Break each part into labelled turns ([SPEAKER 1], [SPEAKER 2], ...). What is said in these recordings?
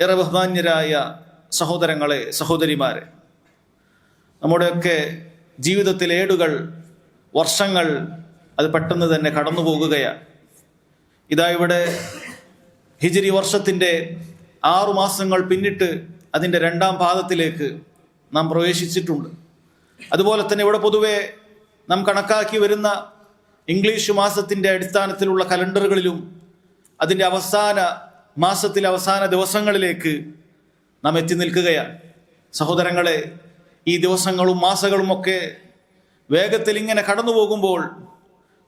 [SPEAKER 1] ഏറെ ബഹുമാന്യരായ സഹോദരങ്ങളെ സഹോദരിമാരെ നമ്മുടെയൊക്കെ ജീവിതത്തിലെ ഏടുകൾ വർഷങ്ങൾ അത് പെട്ടെന്ന് തന്നെ കടന്നു പോകുകയാണ്. ഇതാ ഇവിടെ ഹിജിരി വർഷത്തിന്റെ ആറു മാസങ്ങൾ പിന്നിട്ട് അതിന്റെ രണ്ടാം പാദത്തിലേക്ക് നാം പ്രവേശിച്ചിട്ടുണ്ട്. അതുപോലെ തന്നെ ഇവിടെ പൊതുവെ നാം കണക്കാക്കി വരുന്ന ഇംഗ്ലീഷ് മാസത്തിന്റെ അടിസ്ഥാനത്തിലുള്ള കലണ്ടറുകളിലും അതിന്റെ അവസാന മാസത്തിലെ അവസാന ദിവസങ്ങളിലേക്ക് നാം എത്തി നിൽക്കുകയാണ് സഹോദരങ്ങളെ ഈ ദിവസങ്ങളും മാസങ്ങളും ഒക്കെ വേഗത്തിൽ ഇങ്ങനെ കടന്നു പോകുമ്പോൾ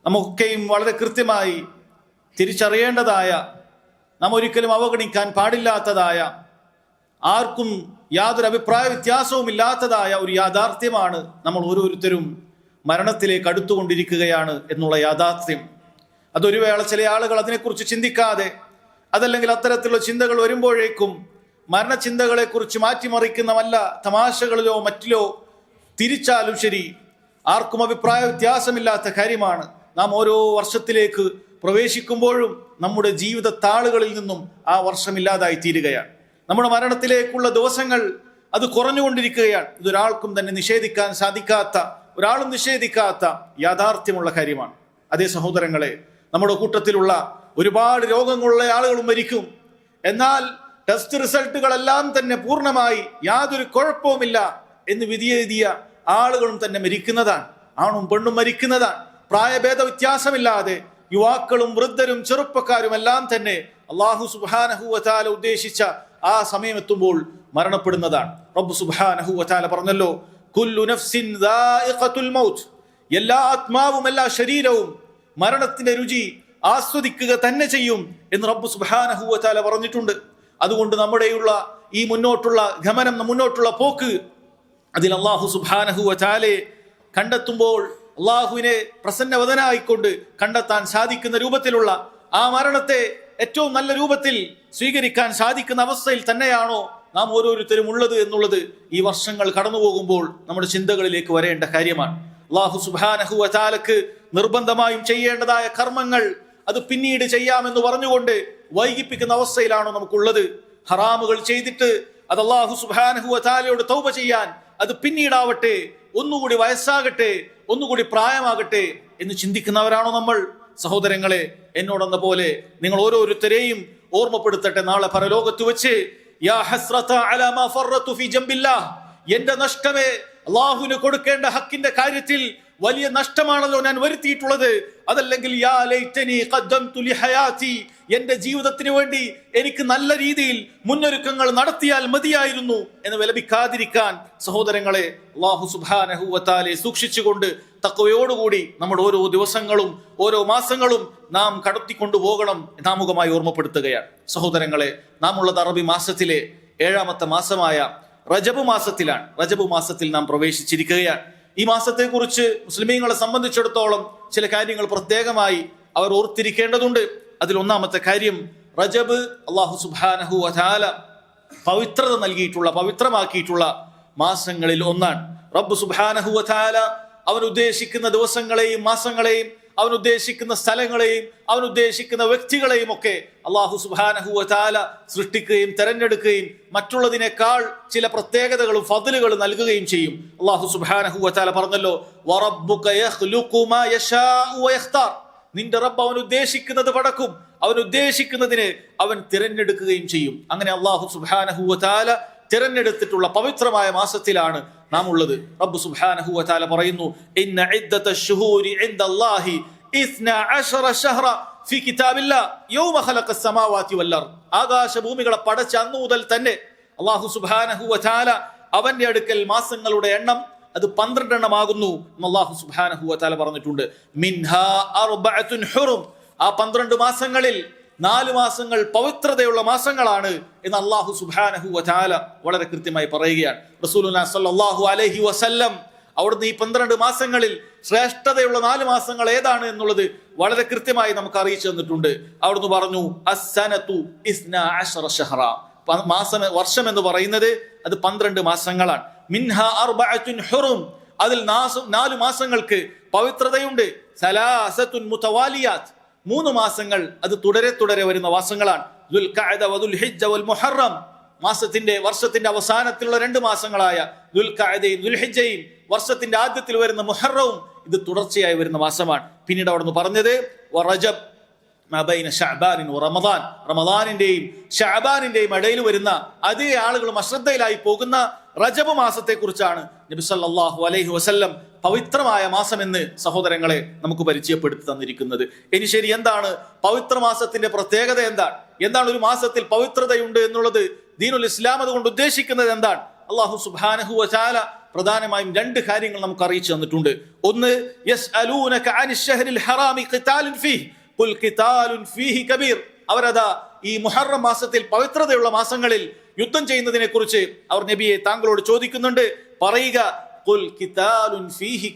[SPEAKER 1] നമുക്കൊക്കെയും വളരെ കൃത്യമായി തിരിച്ചറിയേണ്ടതായ നാം ഒരിക്കലും അവഗണിക്കാൻ പാടില്ലാത്തതായ ആർക്കും യാതൊരു അഭിപ്രായ വ്യത്യാസവും ഇല്ലാത്തതായ ഒരു യാഥാർത്ഥ്യമാണ് നമ്മൾ ഓരോരുത്തരും മരണത്തിലേക്ക് അടുത്തുകൊണ്ടിരിക്കുകയാണ് എന്നുള്ള യാഥാർത്ഥ്യം. അതൊരു വേള ചില ആളുകൾ അതിനെക്കുറിച്ച് ചിന്തിക്കാതെ അതല്ലെങ്കിൽ അത്തരത്തിലുള്ള ചിന്തകൾ വരുമ്പോഴേക്കും മരണചിന്തകളെ കുറിച്ച് മാറ്റിമറിക്കുന്ന വല്ല തമാശകളിലോ മറ്റിലോ തിരിച്ചാലും ശരി. ആർക്കും അഭിപ്രായ വ്യത്യാസമില്ലാത്ത കാര്യമാണ്. നാം ഓരോ വർഷത്തിലേക്ക് പ്രവേശിക്കുമ്പോഴും നമ്മുടെ ജീവിത താളുകളിൽ നിന്നും ആ വർഷം ഇല്ലാതായി തീരുകയാണ്. നമ്മുടെ മരണത്തിലേക്കുള്ള ദിവസങ്ങൾ അത് കുറഞ്ഞുകൊണ്ടിരിക്കുകയാണ്. ഇതൊരാൾക്കും തന്നെ നിഷേധിക്കാൻ സാധിക്കാത്ത ഒരാളും നിഷേധിക്കാത്ത യാഥാർത്ഥ്യമുള്ള കാര്യമാണ്. അതേ സഹോദരങ്ങളെ നമ്മുടെ കൂട്ടത്തിലുള്ള ഒരുപാട് രോഗങ്ങളുള്ള ആളുകളും മരിക്കും. എന്നാൽ ടെസ്റ്റ് റിസൾട്ടുകളെല്ലാം തന്നെ പൂർണമായി യാതൊരു കുഴപ്പവുമില്ല എന്ന് വിധിയെഴുതിയ ആളുകളും തന്നെ മരിക്കുന്നതാണ്. ആണും പെണ്ണും മരിക്കുന്നതാണ്. പ്രായഭേദ വ്യത്യാസമില്ലാതെ യുവാക്കളും വൃദ്ധരും ചെറുപ്പക്കാരും എല്ലാം തന്നെ അള്ളാഹു സുബാനഹുവല ഉദ്ദേശിച്ച ആ സമയം എത്തുമ്പോൾ മരണപ്പെടുന്നതാണ്. റബ്ബു സുബാനഹുവല പറഞ്ഞല്ലോ കുല്ലു നഫ്സിൻ മൗത്ത്. എല്ലാ ആത്മാവും എല്ലാ ശരീരവും മരണത്തിന്റെ രുചി ആസ്വദിക്കുക തന്നെ ചെയ്യും എന്ന് റബ്ബു സുബാനഹുവല പറഞ്ഞിട്ടുണ്ട്. അതുകൊണ്ട് നമ്മുടെയുള്ള ഈ മുന്നോട്ടുള്ള ഗമനം മുന്നോട്ടുള്ള പോക്ക് അതിൽ അള്ളാഹു സുബാനഹു ചാലെ കണ്ടെത്തുമ്പോൾ അള്ളാഹുവിനെ പ്രസന്നവതനായിക്കൊണ്ട് കണ്ടെത്താൻ സാധിക്കുന്ന രൂപത്തിലുള്ള ആ മരണത്തെ ഏറ്റവും നല്ല രൂപത്തിൽ സ്വീകരിക്കാൻ സാധിക്കുന്ന അവസ്ഥയിൽ തന്നെയാണോ നാം ഓരോരുത്തരും ഉള്ളത് എന്നുള്ളത് ഈ വർഷങ്ങൾ കടന്നു പോകുമ്പോൾ നമ്മുടെ ചിന്തകളിലേക്ക് വരേണ്ട കാര്യമാണ്. അള്ളാഹു സുബാനഹു ചാലക്ക് നിർബന്ധമായും ചെയ്യേണ്ടതായ കർമ്മങ്ങൾ അത് പിന്നീട് ചെയ്യാമെന്ന് പറഞ്ഞുകൊണ്ട് വൈകിപ്പിക്കുന്ന അവസ്ഥയിലാണോ നമുക്കുള്ളത്? ഹറാമുകൾ ചെയ്തിട്ട് അത് അള്ളാഹു സുബാനഹു താലയോട് തൗബ ചെയ്യാൻ അത് പിന്നീടാവട്ടെ ഒന്നുകൂടി വയസ്സാകട്ടെ ഒന്നുകൂടി പ്രായമാകട്ടെ എന്ന് ചിന്തിക്കുന്നവരാണോ നമ്മൾ? സഹോദരങ്ങളെ എന്നോടെന്ന പോലെ നിങ്ങൾ ഓരോരുത്തരെയും ഓർമ്മപ്പെടുത്തട്ടെ നാളെ പരലോകത്ത് വെച്ച്. എന്റെ നഷ്ടമേ അള്ളാഹുവിന് കൊടുക്കേണ്ട ഹക്കിന്റെ കാര്യത്തിൽ വലിയ നഷ്ടമാണല്ലോ ഞാൻ വരുത്തിയിട്ടുള്ളത്. അതല്ലെങ്കിൽ എന്റെ ജീവിതത്തിന് വേണ്ടി എനിക്ക് നല്ല രീതിയിൽ മുന്നൊരുക്കങ്ങൾ നടത്തിയാൽ മതിയായിരുന്നു എന്ന് വിലപിക്കാതിരിക്കാൻ സഹോദരങ്ങളെ അള്ളാഹു സുബ്ഹാനഹു സൂക്ഷിച്ചുകൊണ്ട് തക്കവയോടുകൂടി നമ്മുടെ ഓരോ ദിവസങ്ങളും ഓരോ മാസങ്ങളും നാം കടത്തിക്കൊണ്ടു പോകണം നാമുഖമായി ഓർമ്മപ്പെടുത്തുകയാണ്. സഹോദരങ്ങളെ നാം ഉള്ളത് അറബി മാസത്തിലെ ഏഴാമത്തെ മാസമായ റജബ് മാസത്തിലാണ്. റജബ് മാസത്തിൽ നാം പ്രവേശിച്ചിരിക്കുകയാണ്. ഈ മാസത്തെക്കുറിച്ച് മുസ്ലിമീങ്ങളെ സംബന്ധിച്ചിടത്തോളം ചില കാര്യങ്ങൾ പ്രത്യേകമായി അവർ ഓർത്തിരിക്കേണ്ടതുണ്ട്. അതിൽ ഒന്നാമത്തെ കാര്യം റജബ് അള്ളാഹു സുബാനഹു അതാല പവിത്രത നൽകിയിട്ടുള്ള പവിത്രമാക്കിയിട്ടുള്ള മാസങ്ങളിൽ ഒന്നാണ്. റബ്ബ് സുബാനഹു അതാല അവൻ ഉദ്ദേശിക്കുന്ന ദിവസങ്ങളെയും മാസങ്ങളെയും അവൻ ഉദ്ദേശിക്കുന്ന സ്ഥലങ്ങളെയും അവൻ ഉദ്ദേശിക്കുന്ന വ്യക്തികളെയും ഒക്കെ അള്ളാഹു സുബാനഹു താല സൃഷ്ടിക്കുകയും തെരഞ്ഞെടുക്കുകയും മറ്റുള്ളതിനേക്കാൾ ചില പ്രത്യേകതകളും ഫതിലുകളും നൽകുകയും ചെയ്യും അള്ളാഹു സുബാനഹു താല പറഞ്ഞല്ലോ. നിന്റെ റബ്ബ് അവൻ ഉദ്ദേശിക്കുന്നത് പടക്കും അവൻ ഉദ്ദേശിക്കുന്നതിന് അവൻ തിരഞ്ഞെടുക്കുകയും ചെയ്യും അങ്ങനെ അള്ളാഹു സുബാനഹു താല തിരഞ്ഞെടുത്തിട്ടുള്ള പവിത്രമായ മാസത്തിലാണ് നാം ഉള്ളത് റബ്ബ് സുബ്ഹാനഹു വതആല പറയുന്നു ഇന്ന ഇദ്ദത ശുഹൂരി ഇൻദല്ലാഹി ഇസ്ന അശറ ഷഹ്റ ഫി കിതാബില്ലാ യൗമ ഖലഖ സമാവാതി വൽ അർദ്. ആകാശഭൂമികളെ പടച്ച അന്നു മുതൽ തന്നെ അല്ലാഹു സുബ്ഹാനഹു വതആല അവന്റെ അടുക്കൽ മാസങ്ങളുടെ എണ്ണം അത് പന്ത്രണ്ട് എണ്ണമാകുന്നു എന്ന് അല്ലാഹു സുബ്ഹാനഹു വതആല പറഞ്ഞിട്ടുണ്ട്. മിൻഹാ അർബഅത്തുൻ ഹുറും. ആ പന്ത്രണ്ട് മാസങ്ങളിൽ നാല് മാസങ്ങൾ പവിത്രതയുള്ള മാസങ്ങളാണ് എന്ന് അള്ളാഹു സുബാനഹു വചാല വളരെ കൃത്യമായി പറയുകയാണ്. റസൂലുല്ലാ അള്ളാഹു അലഹി വസല്ലം അവിടുന്ന് ഈ പന്ത്രണ്ട് മാസങ്ങളിൽ ശ്രേഷ്ഠതയുള്ള നാല് മാസങ്ങൾ ഏതാണ് എന്നുള്ളത് വളരെ കൃത്യമായി നമുക്ക് അറിയിച്ചു തന്നിട്ടുണ്ട്. അവിടുന്ന് പറഞ്ഞു മാസം വർഷം എന്ന് പറയുന്നത് അത് പന്ത്രണ്ട് മാസങ്ങളാണ്. മിൻഹ അർബഅത്തുൻ ഹുറും. അതിൽ നാല് മാസങ്ങൾക്ക് പവിത്രതയുണ്ട്. സലാസത്തുൻ മുതവാലിയാത്ത്. മൂന്ന് മാസങ്ങൾ അത് തുടരെ തുടരെ വരുന്ന മാസങ്ങളാണ്. ദുൽഖഅദ വദുൽഹിജ്ജ മുഹറം. മാസത്തിന്റെ വർഷത്തിന്റെ അവസാനത്തിലുള്ള രണ്ട് മാസങ്ങളായ ദുൽഖഅദയും വർഷത്തിന്റെ ആദ്യത്തിൽ വരുന്ന മുഹറവും ഇത് തുടർച്ചയായി വരുന്ന മാസമാണ്. പിന്നീട് അവിടുന്ന് പറഞ്ഞത് വറജബ് റമദാൻ. റമദാനിന്റെയും ഷഅബാനിന്റെയും ഇടയിൽ വരുന്ന അതേ ആളുകളും അശ്രദ്ധയിലായി പോകുന്ന റജബ് മാസത്തെ കുറിച്ചാണ് നബി അലൈഹി വസല്ലം പവിത്രമായ മാസമെന്ന് സഹോദരങ്ങളെ നമുക്ക് പരിചയപ്പെടുത്തി തന്നിരിക്കുന്നത്. ഇനി ശരി എന്താണ് പവിത്ര മാസത്തിന്റെ പ്രത്യേകത എന്താണ്? എന്താണ് ഒരു മാസത്തിൽ പവിത്രതയുണ്ട് എന്നുള്ളത് ദീനുൽ ഇസ്ലാം അതുകൊണ്ട് ഉദ്ദേശിക്കുന്നത് എന്താണ്? അള്ളാഹു സുബാനഹു വചാല പ്രധാനമായും രണ്ട് കാര്യങ്ങൾ നമുക്ക് അറിയിച്ചു തന്നിട്ടുണ്ട്. ഒന്ന് അവരതാ ഈ മുഹറം മാസത്തിൽ പവിത്രതയുള്ള മാസങ്ങളിൽ യുദ്ധം ചെയ്യുന്നതിനെ കുറിച്ച് അവർ നബിയെ താങ്കളോട് ചോദിക്കുന്നുണ്ട്. പറയുക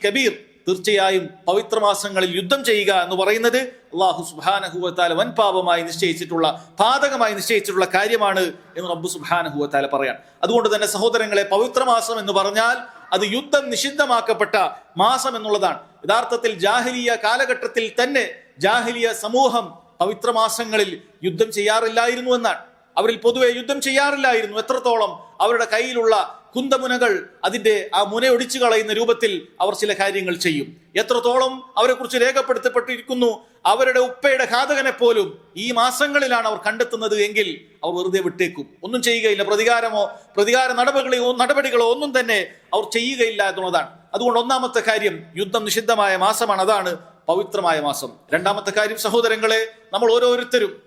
[SPEAKER 1] കബീർ. തീർച്ചയായും പവിത്ര മാസങ്ങളിൽ യുദ്ധം ചെയ്യുക എന്ന് പറയുന്നത് അള്ളാഹു സുബാനഹുവത്താല വൻ പാപമായി നിശ്ചയിച്ചിട്ടുള്ള പാതകമായി നിശ്ചയിച്ചിട്ടുള്ള കാര്യമാണ് എന്ന് റബ്ബു സുബാനഹുവത്താല പറയാം അതുകൊണ്ട് തന്നെ സഹോദരങ്ങളെ പവിത്ര മാസം എന്ന് പറഞ്ഞാൽ അത് യുദ്ധം നിഷിദ്ധമാക്കപ്പെട്ട മാസം എന്നുള്ളതാണ്. യഥാർത്ഥത്തിൽ ജാഹിലിയ കാലഘട്ടത്തിൽ തന്നെ ജാഹിലിയ സമൂഹം പവിത്ര മാസങ്ങളിൽ യുദ്ധം ചെയ്യാറില്ലായിരുന്നു എന്നാണ്. അവരിൽ പൊതുവെ യുദ്ധം ചെയ്യാറില്ലായിരുന്നു. എത്രത്തോളം അവരുടെ കയ്യിലുള്ള കുന്തമുനകൾ അതിന്റെ ആ മുന ഒടിച്ചു കളയുന്ന രൂപത്തിൽ അവർ ചില കാര്യങ്ങൾ ചെയ്യും. എത്രത്തോളം അവരെക്കുറിച്ച് രേഖപ്പെടുത്തപ്പെട്ടിരിക്കുന്നു അവരുടെ ഉപ്പയുടെ ഘാതകനെ പോലും ഈ മാസങ്ങളിലാണ് അവർ കണ്ടെത്തുന്നത് എങ്കിൽ അവർ വെറുതെ വിട്ടേക്കും. ഒന്നും ചെയ്യുകയില്ല. പ്രതികാരമോ പ്രതികാര നടപടികളോ നടപടികളോ ഒന്നും തന്നെ അവർ ചെയ്യുകയില്ല എന്നുള്ളതാണ്. അതുകൊണ്ട് ഒന്നാമത്തെ കാര്യം യുദ്ധം നിഷിദ്ധമായ മാസമാണ്. അതാണ് പവിത്രമായ മാസം. രണ്ടാമത്തെ കാര്യം സഹോദരങ്ങളെ നമ്മൾ ഓരോരുത്തരും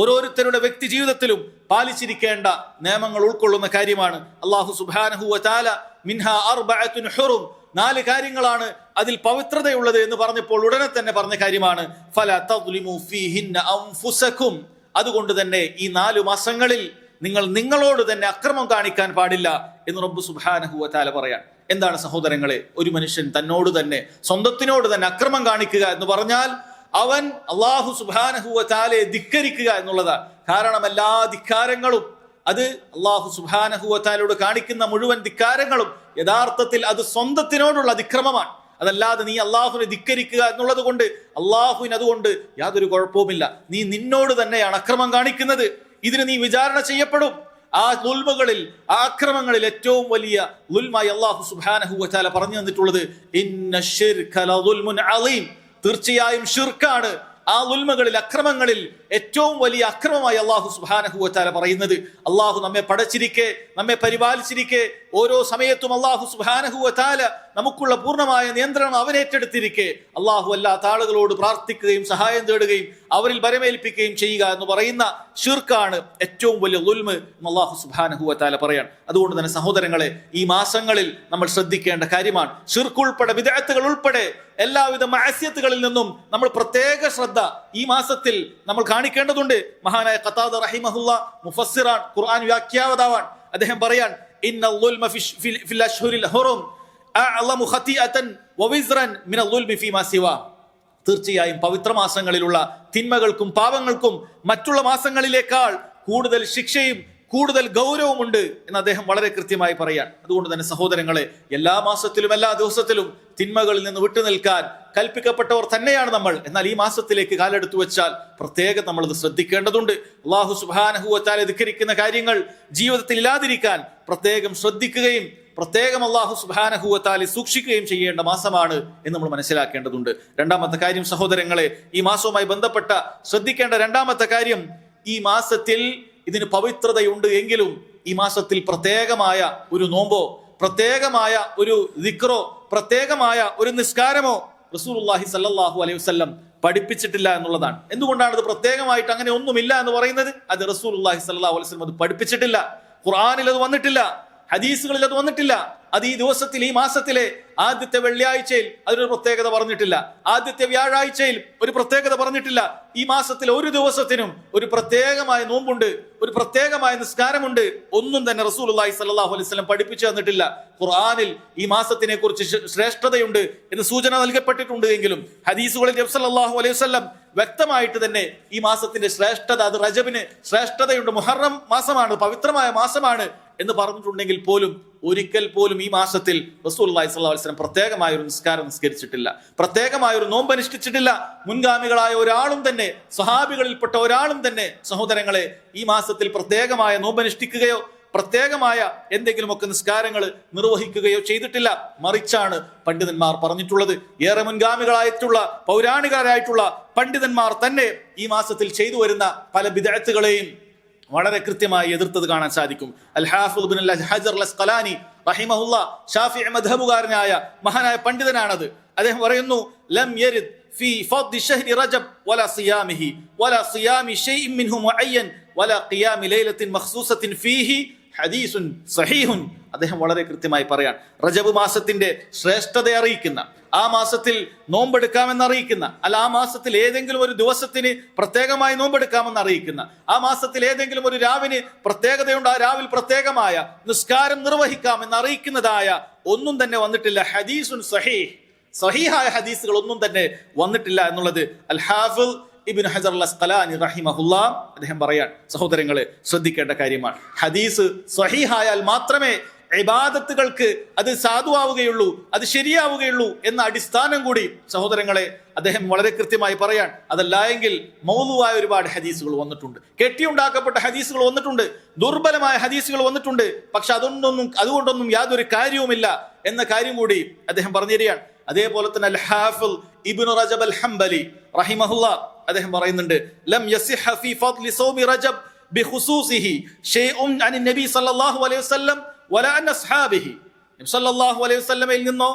[SPEAKER 1] ഓരോരുത്തരുടെ വ്യക്തി ജീവിതത്തിലും പാലിച്ചിരിക്കേണ്ട നിയമങ്ങൾ ഉൾക്കൊള്ളുന്ന കാര്യമാണ്. അള്ളാഹു സുബാനഹു വതാല മിൻഹ അർബഅത്തുൻ ഹുറും. നാല് കാര്യങ്ങളാണ് അതിൽ പവിത്രതയുള്ളത് എന്ന് പറഞ്ഞപ്പോൾ ഉടനെ തന്നെ പറഞ്ഞ കാര്യമാണ്. ഫല തദ്ലിമു ഫീഹിന്ന അതുകൊണ്ട് തന്നെ ഈ നാല് മാസങ്ങളിൽ നിങ്ങൾ നിങ്ങളോട് തന്നെ അക്രമം കാണിക്കാൻ പാടില്ല എന്ന് റബ്ബു സുബാനഹു വതാല പറയാൻ. എന്താണ് സഹോദരങ്ങളെ ഒരു മനുഷ്യൻ തന്നോട് തന്നെ സ്വന്തത്തിനോട് തന്നെ അക്രമം കാണിക്കുക എന്ന് പറഞ്ഞാൽ അവൻ അള്ളാഹു സുബാനഹുവ താലെ ധിക്കരിക്കുക എന്നുള്ളതാണ് കാരണം എല്ലാ ധിക്കാരങ്ങളും അത് അള്ളാഹു സുബാനഹുവ താലോട് കാണിക്കുന്ന മുഴുവൻ ധിക്കാരങ്ങളും യഥാർത്ഥത്തിൽ അത് സ്വന്തത്തിനോടുള്ള അതിക്രമമാണ്. അതല്ലാതെ നീ അള്ളാഹുവിനെ ധിക്കരിക്കുക എന്നുള്ളത് കൊണ്ട് അള്ളാഹുവിന് അതുകൊണ്ട് യാതൊരു കുഴപ്പവുമില്ല. നീ നിന്നോട് തന്നെയാണ് അക്രമം കാണിക്കുന്നത്. ഇതിന് നീ വിചാരണ ചെയ്യപ്പെടും. ആ ലുൽമകളിൽ ആ അക്രമങ്ങളിൽ ഏറ്റവും വലിയ ലുൽമായി അള്ളാഹു സുബാനഹു വച്ചാല പറഞ്ഞു തന്നിട്ടുള്ളത് ഇന്ന തീർച്ചയായും ഷിർക്കാണ് ആ ഉൽമകളിൽ അക്രമങ്ങളിൽ ഏറ്റവും വലിയ അക്രമമായി അള്ളാഹു സുബാനഹുവത്താല പറയുന്നത്. അള്ളാഹു നമ്മെ പടച്ചിരിക്കെ നമ്മെ പരിപാലിച്ചിരിക്കെ. ഓരോ സമയത്തും അള്ളാഹു സുബാനഹുവത്താല നമുക്കുള്ള പൂർണമായ നിയന്ത്രണം അവനേറ്റെടുത്തിരിക്കെ. അള്ളാഹു അല്ലാത്ത ആളുകളോട് പ്രാർത്ഥിക്കുകയും സഹായം തേടുകയും അവരിൽ വരമേൽപ്പിക്കുകയും ചെയ്യുക എന്ന് പറയുന്ന ഷിർക്കാണ് ഏറ്റവും വലിയ ഉൽമ് അള്ളാഹു സുബാനഹുവത്താല പറയാണ്. അതുകൊണ്ട് തന്നെ സഹോദരങ്ങളെ ഈ മാസങ്ങളിൽ നമ്മൾ ശ്രദ്ധിക്കേണ്ട കാര്യമാണ്. ഷിർക്ക് ഉൾപ്പെടെ വിദഗ്ധകൾ ഉൾപ്പെടെ എല്ലാവിധ മാസ്യത്തുകളിൽ നിന്നും നമ്മൾ പ്രത്യേക ശ്രദ്ധ ഈ മാസത്തിൽ നമ്മൾ കാണിക്കേണ്ടതുണ്ട്. മഹാനായ കത്താദ് റഹിമഹുല്ല മുഫസ്സിറാൻ ഖുർആൻ വ്യാഖ്യാവതാവാൻ അദ്ദേഹം പറയാൻ ഇന്ന തീർച്ചയായും പവിത്ര മാസങ്ങളിലുള്ള തിന്മകൾക്കും പാപങ്ങൾക്കും മറ്റുള്ള മാസങ്ങളിലേക്കാൾ കൂടുതൽ ശിക്ഷയും കൂടുതൽ ഗൗരവമുണ്ട് എന്ന് അദ്ദേഹം വളരെ കൃത്യമായി പറയാൻ. അതുകൊണ്ട് തന്നെ സഹോദരങ്ങളെ എല്ലാ മാസത്തിലും എല്ലാ ദിവസത്തിലും തിന്മകളിൽ നിന്ന് വിട്ടുനിൽക്കാൻ കൽപ്പിക്കപ്പെട്ടവർ തന്നെയാണ് നമ്മൾ. എന്നാൽ ഈ മാസത്തിലേക്ക് കാലെടുത്തു വെച്ചാൽ പ്രത്യേകം നമ്മൾ ഇത് ശ്രദ്ധിക്കേണ്ടതുണ്ട്. അള്ളാഹു സുബാനഹുവത്താലെ ധിക്കരിക്കുന്ന കാര്യങ്ങൾ ജീവിതത്തിൽ ഇല്ലാതിരിക്കാൻ പ്രത്യേകം ശ്രദ്ധിക്കുകയും പ്രത്യേകം അള്ളാഹു സുബാനഹുവത്താലെ സൂക്ഷിക്കുകയും ചെയ്യേണ്ട മാസമാണ് എന്ന് നമ്മൾ മനസ്സിലാക്കേണ്ടതുണ്ട്. രണ്ടാമത്തെ കാര്യം സഹോദരങ്ങളെ ഈ മാസവുമായി ബന്ധപ്പെട്ട ശ്രദ്ധിക്കേണ്ട രണ്ടാമത്തെ കാര്യം ഈ മാസത്തിൽ ഇതിന് പവിത്രതയുണ്ട് എങ്കിലും ഈ മാസത്തിൽ പ്രത്യേകമായ ഒരു നോമ്പോ പ്രത്യേകമായ ഒരു ദിക്റോ പ്രത്യേകമായ ഒരു നിസ്കാരമോ റസൂലുള്ളാഹി സല്ലാഹു അലൈഹി വസല്ലം പഠിപ്പിച്ചിട്ടില്ല എന്നുള്ളതാണ്. എന്തുകൊണ്ടാണ് ഇത് പ്രത്യേകമായിട്ട് അങ്ങനെ ഒന്നുമില്ല എന്ന് പറയുന്നത്? അത് റസൂലുള്ളാഹി സല്ലാ അലൈഹി വസല്ലം അത് പഠിപ്പിച്ചിട്ടില്ല. ഖുർആനിൽ അത് വന്നിട്ടില്ല. ഹദീസുകളിൽ അത് വന്നിട്ടില്ല. അത് ഈ ദിവസത്തിൽ ഈ മാസത്തിലെ ആദ്യത്തെ വെള്ളിയാഴ്ചയിൽ അതിനൊരു പ്രത്യേകത പറഞ്ഞിട്ടില്ല. ആദ്യത്തെ വ്യാഴാഴ്ചയിൽ ഒരു പ്രത്യേകത പറഞ്ഞിട്ടില്ല. ഈ മാസത്തിലെ ഒരു ദിവസത്തിനും ഒരു പ്രത്യേകമായ നോമ്പുണ്ട് ഒരു പ്രത്യേകമായ നിസ്കാരമുണ്ട്. ഒന്നും തന്നെ റസൂൽ അള്ളാഹി സല്ലാഹു അലൈഹി സ്വലം പഠിപ്പിച്ചു തന്നിട്ടില്ല. ഖുർആാനിൽ ഈ മാസത്തിനെ കുറിച്ച് ശ്രേഷ്ഠതയുണ്ട് എന്ന് സൂചന നൽകപ്പെട്ടിട്ടുണ്ട് എങ്കിലും ഹദീസുകളിൽ ജബ്സല്ലാഹു അലൈഹി വസല്ലം വ്യക്തമായിട്ട് തന്നെ ഈ മാസത്തിന്റെ ശ്രേഷ്ഠത അത് റജബിന് ശ്രേഷ്ഠതയുണ്ട്. മുഹറം മാസമാണ് പവിത്രമായ മാസമാണ്. എന്ന് പറഞ്ഞിട്ടുണ്ടെങ്കിൽ പോലും ഒരിക്കൽ പോലും ഈ മാസത്തിൽ അലൈഹി വസല്ലം പ്രത്യേകമായ ഒരു നിസ്കാരം നിസ്കരിച്ചിട്ടില്ല. പ്രത്യേകമായ ഒരു നോമ്പ് അനുഷ്ഠിച്ചിട്ടില്ല. മുൻഗാമികളായ ഒരാളും തന്നെ സഹാബികളിൽപ്പെട്ട ഒരാളും തന്നെ സഹോദരങ്ങളെ ഈ മാസത്തിൽ പ്രത്യേകമായ നോമ്പ് അനുഷ്ഠിക്കുകയോ പ്രത്യേകമായ എന്തെങ്കിലുമൊക്കെ നിസ്കാരങ്ങൾ നിർവഹിക്കുകയോ ചെയ്തിട്ടില്ല. മറിച്ചാണ് പണ്ഡിതന്മാർ പറഞ്ഞിട്ടുള്ളത്. ഏറെ മുൻഗാമികളായിട്ടുള്ള പൗരാണികരായിട്ടുള്ള പണ്ഡിതന്മാർ തന്നെ ഈ മാസത്തിൽ ചെയ്തു വരുന്ന പല വിദഗ്ധകളെയും വളരെ കൃത്യമായി എതിർത്തത് കാണാൻ സാധിക്കും അൽ ഹാഫിദ് ബിൻ അൽ ഹജർ അൽ അസ്ഖലാനി റഹിമഹുല്ല ഷാഫി മദ്ഹബുകാരനായ മഹാനായ പണ്ഡിതനാണത് അദ്ദേഹം പറയുന്നു ലം യരിദ് في فضل شهر رجب ولا صيامه ولا صيام شيء منه معين ولا قيام ليلة مخصوصة فيه ഹദീസുൻ സഹീഹുൻ. അദ്ദേഹം വളരെ കൃത്യമായി പറയാണ്. റജബ് മാസത്തിന്റെ ശ്രേഷ്ഠത അറിയിക്കുന്ന ആ മാസത്തിൽ നോമ്പെടുക്കാമെന്ന് അറിയിക്കുന്ന അല്ല ആ മാസത്തിൽ ഏതെങ്കിലും ഒരു ദിവസത്തിന് പ്രത്യേകമായി നോമ്പെടുക്കാമെന്ന് അറിയിക്കുന്ന ആ മാസത്തിൽ ഏതെങ്കിലും ഒരു രാവിന് പ്രത്യേകതയുണ്ട് ആ രാവിൽ പ്രത്യേകമായ നിസ്കാരം നിർവഹിക്കാമെന്ന് അറിയിക്കുന്നതായ ഒന്നും തന്നെ വന്നിട്ടില്ല. ഹദീസുൻ സഹീഹ്. സഹീഹായ ഹദീസുകൾ ഒന്നും തന്നെ വന്നിട്ടില്ല എന്നുള്ളത് അൽ ഹാഫിൽ ഇബിൻ ഹജർ അൽ അസ്ഖലാനി റഹിമഹുല്ല അദ്ദേഹം പറയാൻ സഹോദരങ്ങളെ ശ്രദ്ധിക്കേണ്ട കാര്യമാണ്. ഹദീസ് സഹിഹായാൽ മാത്രമേ ഇബാദത്തുകൾക്ക് അത് സാധുവാവുകയുള്ളൂ അത് ശരിയാവുകയുള്ളൂ എന്ന അടിസ്ഥാനം കൂടി സഹോദരങ്ങളെ അദ്ദേഹം വളരെ കൃത്യമായി പറയാൻ അതല്ല എങ്കിൽ മൗതുവായ ഒരുപാട് ഹദീസുകൾ വന്നിട്ടുണ്ട്. കെട്ടിയുണ്ടാക്കപ്പെട്ട ഹദീസുകൾ വന്നിട്ടുണ്ട് ദുർബലമായ ഹദീസുകൾ വന്നിട്ടുണ്ട് പക്ഷെ അതൊന്നും അതുകൊണ്ടൊന്നും യാതൊരു കാര്യവുമില്ല എന്ന കാര്യം കൂടി അദ്ദേഹം പറഞ്ഞു തരികയാണ് അതേപോലെ തന്നെ അൽ ഹാഫിൽ ഇബിൻ റജബ് അൽ ഹംബലി റഹിമഹുല്ല അദ്ദേഹം പറയുന്നുണ്ട് ലം ഫീ ഫദ്ലി സൗമി റജബ് ബിഖുസൂസിഹി ഷൈഉൻ അനി നബി സല്ലല്ലാഹു അലൈഹി വസല്ലം വല അൻ അസ്ഹാബിഹി. നബി സല്ലല്ലാഹു അലൈഹി വസല്ലമയിൽ നിന്നോ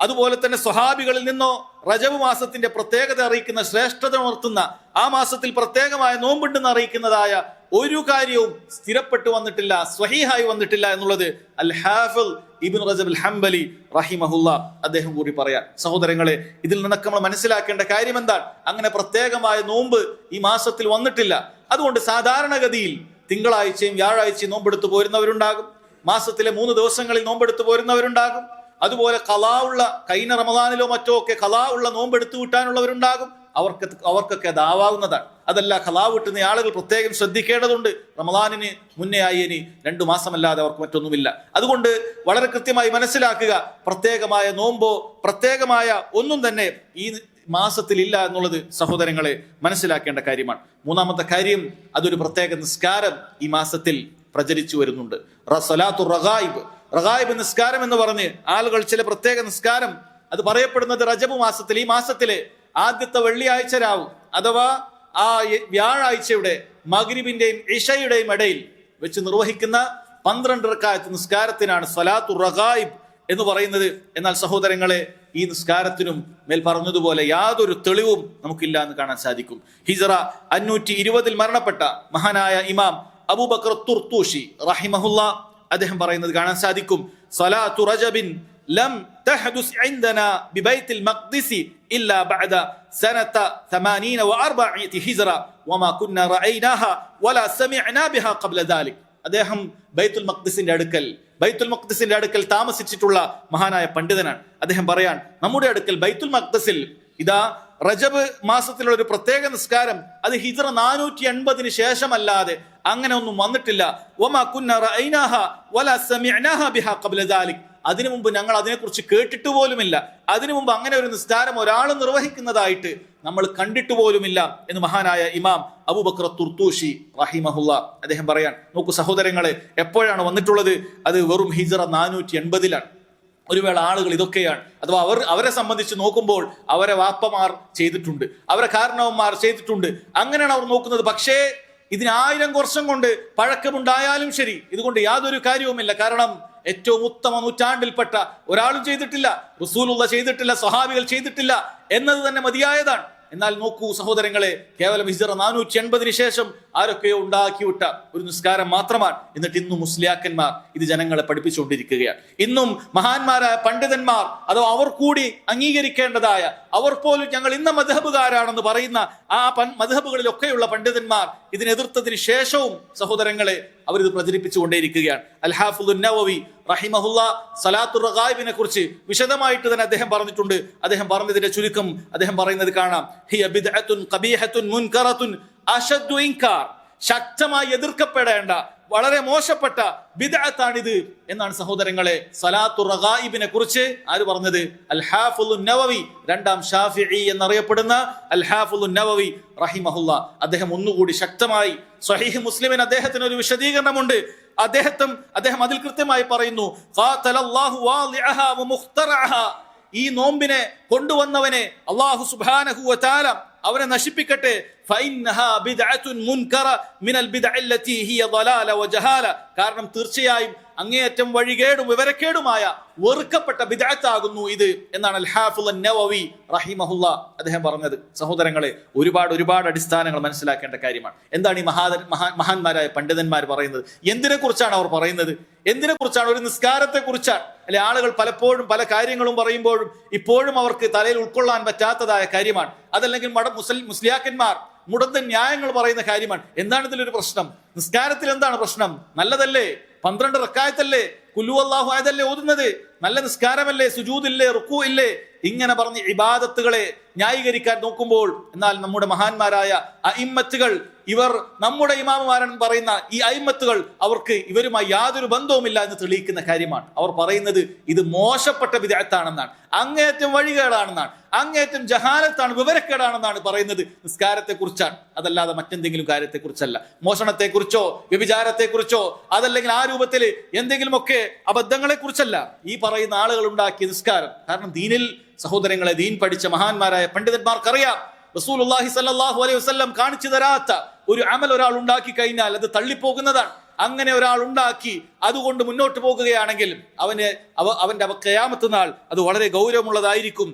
[SPEAKER 1] അതുപോലെ തന്നെ സ്വഹാബികളിൽ നിന്നോ റജബ് മാസത്തിന്റെ പ്രത്യേകത അറിയിക്കുന്ന ശ്രേഷ്ഠത ഉണർത്തുന്ന ആ മാസത്തിൽ പ്രത്യേകമായ നോമ്പുണ്ടെന്ന് അറിയിക്കുന്നതായ ഒരു കാര്യവും സ്ഥിരപ്പെട്ടു വന്നിട്ടില്ല സ്വഹീഹായി വന്നിട്ടില്ല എന്നുള്ളത് അൽ ഹാഫിൽ ഇബിൻ റജബ് ഹംബലി റഹിമഹുല്ല അദ്ദേഹം കൂടി പറയാം സഹോദരങ്ങളെ ഇതിൽ നിന്നൊക്കെ നമ്മൾ മനസ്സിലാക്കേണ്ട കാര്യം എന്താണ് അങ്ങനെ പ്രത്യേകമായ നോമ്പ് ഈ മാസത്തിൽ വന്നിട്ടില്ല. അതുകൊണ്ട് സാധാരണഗതിയിൽ തിങ്കളാഴ്ചയും വ്യാഴാഴ്ചയും നോമ്പെടുത്തു പോരുന്നവരുണ്ടാകും. മാസത്തിലെ മൂന്ന് ദിവസങ്ങളിൽ നോമ്പെടുത്തു പോരുന്നവരുണ്ടാകും. അതുപോലെ കലാ ഉള്ള കഴിഞ്ഞ റമദാനിലോ മറ്റോ ഒക്കെ കലാ ഉള്ള നോമ്പെടുത്തു വിട്ടാനുള്ളവരുണ്ടാകും അവർക്ക് അവർക്കൊക്കെ അതാവാവുന്നതാണ് അതല്ല ഖലാവ് കിട്ടുന്ന ആളുകൾ പ്രത്യേകം ശ്രദ്ധിക്കേണ്ടതുണ്ട്. റമദാനിന് മുന്നേ ആയി ഇനി രണ്ടു മാസമല്ലാതെ അവർക്ക് മറ്റൊന്നുമില്ല. അതുകൊണ്ട് വളരെ കൃത്യമായി മനസ്സിലാക്കുക പ്രത്യേകമായ നോമ്പോ പ്രത്യേകമായ ഒന്നും തന്നെ ഈ മാസത്തിലില്ല എന്നുള്ളത് സഹോദരങ്ങളെ മനസ്സിലാക്കേണ്ട കാര്യമാണ്. മൂന്നാമത്തെ കാര്യം അതൊരു പ്രത്യേക നിസ്കാരം ഈ മാസത്തിൽ പ്രചരിച്ചു വരുന്നുണ്ട്. റസലാത്തു റഗായിബ്. റഗായിബ് നിസ്കാരം എന്ന് പറഞ്ഞ് ആളുകൾ ചില പ്രത്യേക നിസ്കാരം അത് പറയപ്പെടുന്നത് റജബ് മാസത്തിൽ ഈ മാസത്തിലെ ആദ്യത്തെ വെള്ളിയാഴ്ച രാവും അഥവാ ആ വ്യാഴാഴ്ചയുടെ മഗ്രിബിന്റെയും ഇഷയുടെയും ഇടയിൽ വെച്ച് നിർവഹിക്കുന്ന പന്ത്രണ്ട് റക്കായത്ത് നിസ്കാരത്തിനാണ് സലാത്തു റഗായിബ് എന്ന് പറയുന്നത്. എന്നാൽ സഹോദരങ്ങളെ ഈ നിസ്കാരത്തിനും മേൽ പറഞ്ഞതുപോലെ യാതൊരു തെളിവും നമുക്കില്ല എന്ന് കാണാൻ സാധിക്കും. ഹിജറ അഞ്ഞൂറ്റി ഇരുപതിൽ മരണപ്പെട്ട മഹാനായ ഇമാം അബൂബക്കർ തുർത്തൂഷി റഹിമഹുല്ല അദ്ദേഹം പറയുന്നത് കാണാൻ സാധിക്കും. സലാത്തു റജബിൻ ലം തഹദുസ് ഇൻദന ബിബൈത്തിൽ മഖ്ദിസി ഇല്ലാ ബഅദ സനത 48 ഹിജ്റ وما كنا റഅയ്നാഹ ولا سمعنا بها قبل ذلك അദ്ദേഹം ബൈത്തുൽ മഖ്ദിസിന്റെ അടുക്കൽ ബൈത്തുൽ മഖ്ദിസിന്റെ അടുക്കൽ താമസിച്ചിട്ടുള്ള മഹാനായ പണ്ഡിതനാണ്. അദ്ദേഹം പറയാൻ നമ്മുടെ അടുക്കൽ ബൈത്തുൽ മഖ്ദസിൽ ഇതാ റജബ് മാസത്തിലുള്ള ഒരു പ്രത്യേക നിസ്കാരം അത് ഹിജറ നാനൂറ്റി എൺപതിന് ശേഷമല്ലാതെ അങ്ങനെ ഒന്നും വന്നിട്ടില്ല. അതിനു മുമ്പ് ഞങ്ങൾ അതിനെക്കുറിച്ച് കേട്ടിട്ട് പോലുമില്ല. അതിനു മുമ്പ് അങ്ങനെ ഒരു നിസ്കാരം ഒരാൾ നിർവഹിക്കുന്നതായിട്ട് നമ്മൾ കണ്ടിട്ട് പോലുമില്ല എന്ന് മഹാനായ ഇമാം അബൂബക്കർ തുർത്തൂഷി റഹിമഹുല്ല അദ്ദേഹം പറയാൻ നോക്കൂ സഹോദരങ്ങളെ എപ്പോഴാണ് വന്നിട്ടുള്ളത്? അത് വെറും ഹിജറ നാനൂറ്റി എൺപതിലാണ് ഒരു വേള ആളുകൾ ഇതൊക്കെയാണ്. അഥവാ അവർ അവരെ സംബന്ധിച്ച് നോക്കുമ്പോൾ അവരെ വാപ്പമാർ ചെയ്തിട്ടുണ്ട്. അവരെ കാരണവന്മാർ ചെയ്തിട്ടുണ്ട്. അങ്ങനെയാണ് അവർ നോക്കുന്നത്. പക്ഷേ ഇതിന് ആയിരം വർഷം കൊണ്ട് പഴക്കമുണ്ടായാലും ശരി. ഇതുകൊണ്ട് യാതൊരു കാര്യവുമില്ല. കാരണം ഏറ്റവും ഉത്തമ നൂറ്റാണ്ടിൽപ്പെട്ട ഒരാളും ചെയ്തിട്ടില്ല റസൂലുള്ള ചെയ്തിട്ടില്ല സ്വഹാബികൾ ചെയ്തിട്ടില്ല എന്നത് തന്നെ മതിയായതാണ്. എന്നാൽ നോക്കൂ സഹോദരങ്ങളെ കേവലം ഹിജറ നാനൂറ്റി എൺപതിന് ശേഷം ആരൊക്കെയോ ഉണ്ടാക്കിവിട്ട ഒരു നിസ്കാരം മാത്രമാണ് എന്നിട്ട് ഇന്നും മുസ്ലിയാക്കന്മാർ ഇത് ജനങ്ങളെ പഠിപ്പിച്ചുകൊണ്ടിരിക്കുകയാണ്. ഇന്നും മഹാന്മാരായ പണ്ഡിതന്മാർ അഥവാ അവർ കൂടി അംഗീകരിക്കേണ്ടതായ അവർ പോലും ഞങ്ങൾ ഇന്ന മധബുകാരാണെന്ന് പറയുന്ന ആ മധബുകളിലൊക്കെയുള്ള പണ്ഡിതന്മാർ ഇതിനെതിർത്തതിന് ശേഷവും സഹോദരങ്ങളെ അവരിത് പ്രചരിപ്പിച്ചുകൊണ്ടേയിരിക്കുകയാണ്. അൽഹാഫുൽ നവവി റഹിമഹുല്ല സലാത്തു റഗായിബിനെ കുറിച്ച് വിശദമായിട്ട് തന്നെ അദ്ദേഹം പറഞ്ഞിട്ടുണ്ട്. അദ്ദേഹം പറഞ്ഞതിന്റെ ചുരുക്കം അദ്ദേഹം പറയുന്നത് കാണാം. ഇൻകാർ. ശക്തമായി എതിർക്കപ്പെടേണ്ട വളരെ മോശപ്പെട്ട ബിദഅത്താണിത് എന്നാണ് സഹോദരങ്ങളെ സലാത്തു റഗായിബിനെ കുറിച്ച് ആര് പറഞ്ഞത്? അൽഹാഫുൽ നവവി രണ്ടാം ഷാഫിഇ എന്നറിയപ്പെടുന്ന അൽ ഹാഫുൽ നവവി റഹിമഹുല്ല. അദ്ദേഹം ഒന്നുകൂടി ശക്തമായി സ്വഹീഹ് മുസ്ലിമിന് അദ്ദേഹത്തിന് ഒരു വിശദീകരണമുണ്ട്. അദ്ദേഹത്തും അദ്ദേഹം അതിൽ കൃത്യമായി പറയുന്നു. ഈ നോമ്പിനെ കൊണ്ടുവന്നവനെ അള്ളാഹു സുബാനഹു വതആല അവനെ നശിപ്പിക്കട്ടെ കാരണം തീർച്ചയായും അങ്ങേയറ്റം വഴികേടും വിവരക്കേടുമായ വെറുക്കപ്പെട്ട ബിദ്അത്താകുന്നു ഇത് എന്നാണ് നവവി റഹിമഹുല്ല അദ്ദേഹം പറഞ്ഞത്. സഹോദരങ്ങളെ ഒരുപാട് ഒരുപാട് അടിസ്ഥാനങ്ങൾ മനസ്സിലാക്കേണ്ട കാര്യമാണ്. എന്താണ് ഈ മഹാ മഹാന്മാരായ പണ്ഡിതന്മാർ പറയുന്നത്? എന്തിനെക്കുറിച്ചാണ് അവർ പറയുന്നത്? എന്തിനെക്കുറിച്ചാണ്? ഒരു നിസ്കാരത്തെ കുറിച്ചാണ് അല്ലെ ആളുകൾ പലപ്പോഴും പല കാര്യങ്ങളും പറയുമ്പോഴും ഇപ്പോഴും അവർക്ക് തലയിൽ ഉൾക്കൊള്ളാൻ പറ്റാത്തതായ കാര്യമാണ്. അതല്ലെങ്കിൽ മട മുസ്ലിം മുസ്ലിയാക്കന്മാർ മുടന്തൻ ന്യായങ്ങൾ പറയുന്ന കാര്യമാണ്. എന്താണ് ഇതിലൊരു പ്രശ്നം? നിസ്കാരത്തിൽ എന്താണ് പ്രശ്നം? നല്ലതല്ലേ? പന്ത്രണ്ട് റക്കായത്തല്ലേ? കുല്ലു അള്ളാഹു ആയതല്ലേ ഓതുന്നത്? നല്ല നിസ്കാരമല്ലേ? സുജൂദില്ലേ റുക്കു ഇല്ലേ? ഇങ്ങനെ പറഞ്ഞ് ഇബാദത്തുകളെ ന്യായീകരിക്കാൻ നോക്കുമ്പോൾ എന്നാൽ നമ്മുടെ മഹാന്മാരായ അയിമ്മത്തുകൾ ഇവർ നമ്മുടെ ഇമാമുമാരെന്ന് പറയുന്ന ഈ അയിമ്മത്തുകൾ അവർക്ക് ഇവരുമായി യാതൊരു ബന്ധവുമില്ല എന്ന് തെളിയിക്കുന്ന കാര്യമാണ്. അവർ പറയുന്നത് ഇത് മോശപ്പെട്ട വിദഗ്ധാണെന്നാണ് അങ്ങേയറ്റം വഴികേടാണെന്നാണ് അങ്ങേയറ്റം ജഹാലത്താണ് വിവരക്കേടാണെന്നാണ് പറയുന്നത് നിസ്കാരത്തെക്കുറിച്ചാണ്. അതല്ലാതെ മറ്റെന്തെങ്കിലും കാര്യത്തെക്കുറിച്ചല്ല. കുറിച്ചല്ല മോഷണത്തെ കുറിച്ചോ വ്യഭിചാരത്തെ കുറിച്ചോ അതല്ലെങ്കിൽ ആ രൂപത്തിൽ എന്തെങ്കിലുമൊക്കെ അബദ്ധങ്ങളെ കുറിച്ചല്ല ഈ പറയുന്ന ആളുകൾ ഉണ്ടാക്കിയ നിസ്കാരം കാരണം ദീനിൽ സഹോദരങ്ങളെ ദീൻ പഠിച്ച മഹാന്മാരായ പണ്ഡിതന്മാർക്കറിയാം. റസൂലുള്ളാഹി സല്ലാഹു അലൈഹി വസ്ലം കാണിച്ചു തരാത്ത ഒരു അമൽ ഒരാൾ ഉണ്ടാക്കി കഴിഞ്ഞാൽ അത് തള്ളിപ്പോകുന്നതാണ്. അങ്ങനെ ഒരാൾ ഉണ്ടാക്കി അതുകൊണ്ട് മുന്നോട്ട് പോകുകയാണെങ്കിൽ അവന് അവ അവന്റെ കയാമത്ത് നാൾ അത് വളരെ ഗൗരവമുള്ളതായിരിക്കും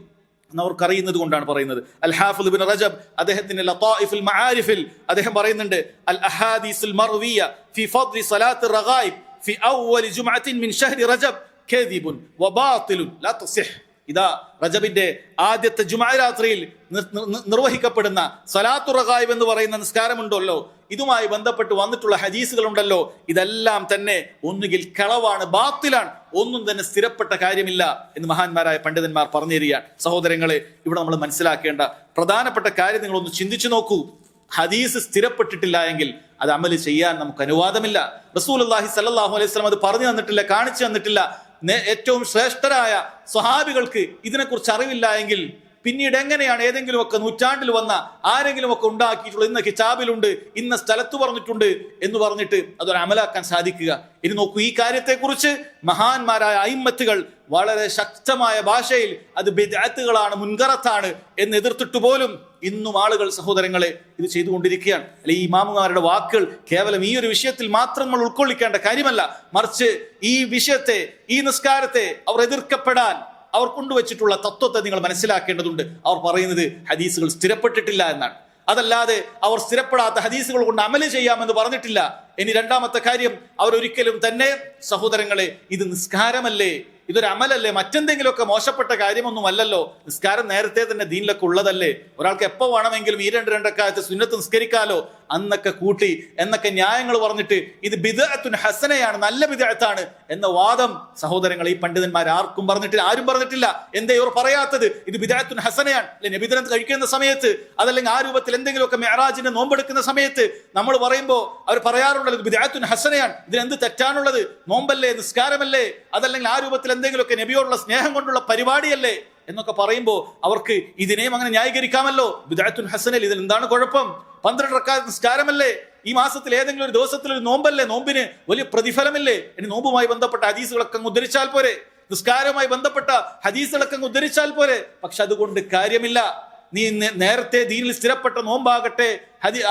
[SPEAKER 1] എന്ന് അവർക്ക് അറിയുന്നത് കൊണ്ടാണ് പറയുന്നത്. അൽ ഹാഫുൽ ബിൻ റജബ് അദ്ദേഹത്തിന്റെ ലതായിഫുൽ മആരിഫിൽ അദ്ദേഹം പറയുന്നുണ്ട് അൽ അഹാദീസുൽ മർവിയ ഫി ഫദ്ലി സലാത്ത് റഗായിബ് ഫി അവ്വൽ ജുമഅത്തിൻ മിൻ ഷഹ്രി റജബ് കദീബുൻ വബാത്തിലുൻ ലാ തസിഹ് ഇതാ റജബിന്റെ ആദ്യത്തെ ജുമാ രാത്രിയിൽ നിർ- നിർ- നിർവഹിക്കപ്പെടുന്ന സലാത്തു റഗായിബ് എന്ന് പറയുന്ന നിസ്കാരമുണ്ടല്ലോ. ഇതുമായി ബന്ധപ്പെട്ട് വന്നിട്ടുള്ള ഹദീസുകൾ ഉണ്ടല്ലോ ഇതെല്ലാം തന്നെ ഒന്നുകിൽ കളവാണ് ബാത്തിലാണ്. ഒന്നും തന്നെ സ്ഥിരപ്പെട്ട കാര്യമില്ല എന്ന് മഹാന്മാരായ പണ്ഡിതന്മാർ പറഞ്ഞു തരികയാണ് സഹോദരങ്ങളെ ഇവിടെ നമ്മൾ മനസ്സിലാക്കേണ്ട പ്രധാനപ്പെട്ട കാര്യം നിങ്ങൾ ഒന്ന് ചിന്തിച്ചു നോക്കൂ. ഹദീസ് സ്ഥിരപ്പെട്ടിട്ടില്ല എങ്കിൽ അത് അമൽ ചെയ്യാൻ നമുക്ക് അനുവാദമില്ല. റസൂൽ അള്ളാഹി സല്ലാഹു അലൈഹി സ്വലം അത് പറഞ്ഞു തന്നിട്ടില്ല കാണിച്ചു തന്നിട്ടില്ല. ഏറ്റവും ശ്രേഷ്ഠരായ സ്വഹാബികൾക്ക് ഇതിനെക്കുറിച്ച് അറിവില്ല എങ്കിൽ പിന്നീട് എങ്ങനെയാണ് ഏതെങ്കിലുമൊക്കെ നൂറ്റാണ്ടിൽ വന്ന ആരെങ്കിലുമൊക്കെ ഉണ്ടാക്കിയിട്ടുള്ള ഇന്ന കിതാബിലുണ്ട് ഇന്ന സ്ഥലത്ത് പറഞ്ഞിട്ടുണ്ട് എന്ന് പറഞ്ഞിട്ട് അതൊരു അമലാക്കാൻ സാധിക്കുക. ഇനി നോക്കൂ ഈ കാര്യത്തെക്കുറിച്ച് മഹാന്മാരായ അയിമ്മത്തുകൾ വളരെ ശക്തമായ ഭാഷയിൽ അത് ബിദാത്തുകളാണ് മുൻകറത്താണ് എന്ന് എതിർത്തിട്ട് പോലും ഇന്നും ആളുകൾ സഹോദരങ്ങളെ ഇത് ചെയ്തുകൊണ്ടിരിക്കുകയാണ്. അല്ലെ ഈ ഇമാമുമാരുടെ വാക്കുകൾ കേവലം ഈ ഒരു വിഷയത്തിൽ മാത്രം നമ്മൾ ഉൾക്കൊള്ളിക്കേണ്ട കാര്യമല്ല. മറിച്ച് ഈ വിഷയത്തെ ഈ നിസ്കാരത്തെ അവർ എതിർക്കപ്പെടാൻ അവർ കൊണ്ടുവച്ചിട്ടുള്ള തത്വത്തെ നിങ്ങൾ മനസ്സിലാക്കേണ്ടതുണ്ട്. അവർ പറയുന്നത് ഹദീസുകൾ സ്ഥിരപ്പെട്ടിട്ടില്ല എന്നാണ്. അതല്ലാതെ അവർ സ്ഥിരപ്പെടാത്ത ഹദീസുകൾ കൊണ്ട് അമൽ ചെയ്യാമെന്ന് പറഞ്ഞിട്ടില്ല. ഇനി രണ്ടാമത്തെ കാര്യം അവർ ഒരിക്കലും തന്നെ സഹോദരങ്ങളെ ഇത് നിസ്കാരമല്ലേ? ഇതൊരു അമലല്ലേ? മറ്റെന്തെങ്കിലുമൊക്കെ മോശപ്പെട്ട കാര്യമൊന്നും അല്ലല്ലോ നിസ്കാരം നേരത്തെ തന്നെ ദീനിലൊക്കെ ഉള്ളതല്ലേ? ഒരാൾക്ക് എപ്പോ വേണമെങ്കിലും ഈ രണ്ട് രണ്ടക്കാലത്ത് സുന്നത്ത് നിസ്കരിക്കാലോ? അന്നൊക്കെ കൂട്ടി എന്നൊക്കെ ന്യായങ്ങൾ പറഞ്ഞിട്ട് ഇത് ബിദഅത്തുൻ ഹസനയാണ് നല്ല ബിദഅത്താണ് എന്ന വാദം സഹോദരങ്ങൾ ഈ പണ്ഡിതന്മാർ ആർക്കും പറഞ്ഞിട്ടില്ല ആരും പറഞ്ഞിട്ടില്ല. എന്തേ ഇവർ പറയാത്തത്? ഇത് ബിദഅത്തുൻ ഹസനയാണ്. അല്ലെ നബിദിനം കഴിക്കുന്ന സമയത്ത് അതല്ലെങ്കിൽ ആ രൂപത്തിൽ എന്തെങ്കിലുമൊക്കെ മെഹറാജിന്റെ നോമ്പെടുക്കുന്ന സമയത്ത് നമ്മൾ പറയുമ്പോൾ അവർ പറയാറുള്ളത് ഇത് ബിദഅത്തുൻ ഹസനയാണ്. ഇതിന് എന്ത് തെറ്റാണുള്ളത്? നോമ്പല്ലേ നിസ്കാരമല്ലേ? അതല്ലെങ്കിൽ ആ രൂപത്തിൽ എന്തെങ്കിലുമൊക്കെ നബിയോടുള്ള സ്നേഹം കൊണ്ടുള്ള പരിപാടിയല്ലേ? എന്നൊക്കെ പറയുമ്പോൾ അവർക്ക് ഇതിനെയും അങ്ങനെ ന്യായീകരിക്കാമല്ലോ. ബിദാത്തുൽ ഹസനൽ ഇതിൽ എന്താണ് കുഴപ്പം? പന്ത്രണ്ട് റക്കാത്ത് നിസ്കാരമല്ലേ? ഈ മാസത്തിൽ ഏതെങ്കിലും ഒരു ദിവസത്തിൽ ഒരു നോമ്പല്ലേ? നോമ്പിന് വലിയ പ്രതിഫലമില്ലേ? ഇനി നോമ്പുമായി ബന്ധപ്പെട്ട ഹദീസുകളൊക്കെ ഉദ്ധരിച്ചാൽ പോരെ. നിസ്കാരവുമായി ബന്ധപ്പെട്ട ഹദീസുകളൊക്കെ ഉദ്ധരിച്ചാൽ പോരെ. പക്ഷെ അതുകൊണ്ട് കാര്യമില്ല. നീ നേരത്തെ ദീനിൽ സ്ഥിരപ്പെട്ട നോമ്പാകട്ടെ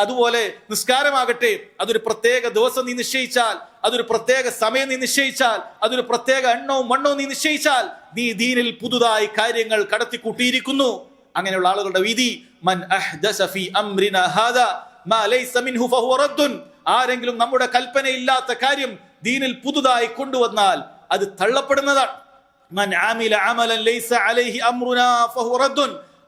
[SPEAKER 1] അതുപോലെ നിസ്കാരമാകട്ടെ അതൊരു പ്രത്യേക ദിവസം നീ നിശ്ചയിച്ചാൽ അതൊരു പ്രത്യേക സമയം നീ നിശ്ചയിച്ചാൽ അതൊരു പ്രത്യേക എണ്ണവും മണ്ണവും നീ നിശ്ചയിച്ചാൽ നീ ദീനിൽ പുതുതായി കാര്യങ്ങൾ കടത്തിക്കൂട്ടിയിരിക്കുന്നു. അങ്ങനെയുള്ള ആളുകളുടെ വിധി മൻ ഹാദാ മാ ലൈസ മിൻഹു ഫഹുവ ആരെങ്കിലും നമ്മുടെ കൽപ്പനയില്ലാത്ത കാര്യം ദീനിൽ പുതുതായി കൊണ്ടുവന്നാൽ അത് തള്ളപ്പെടുന്നതാണ്. മൻ ആമില അമലൻ ലൈസ അലൈഹി ഫഹുവ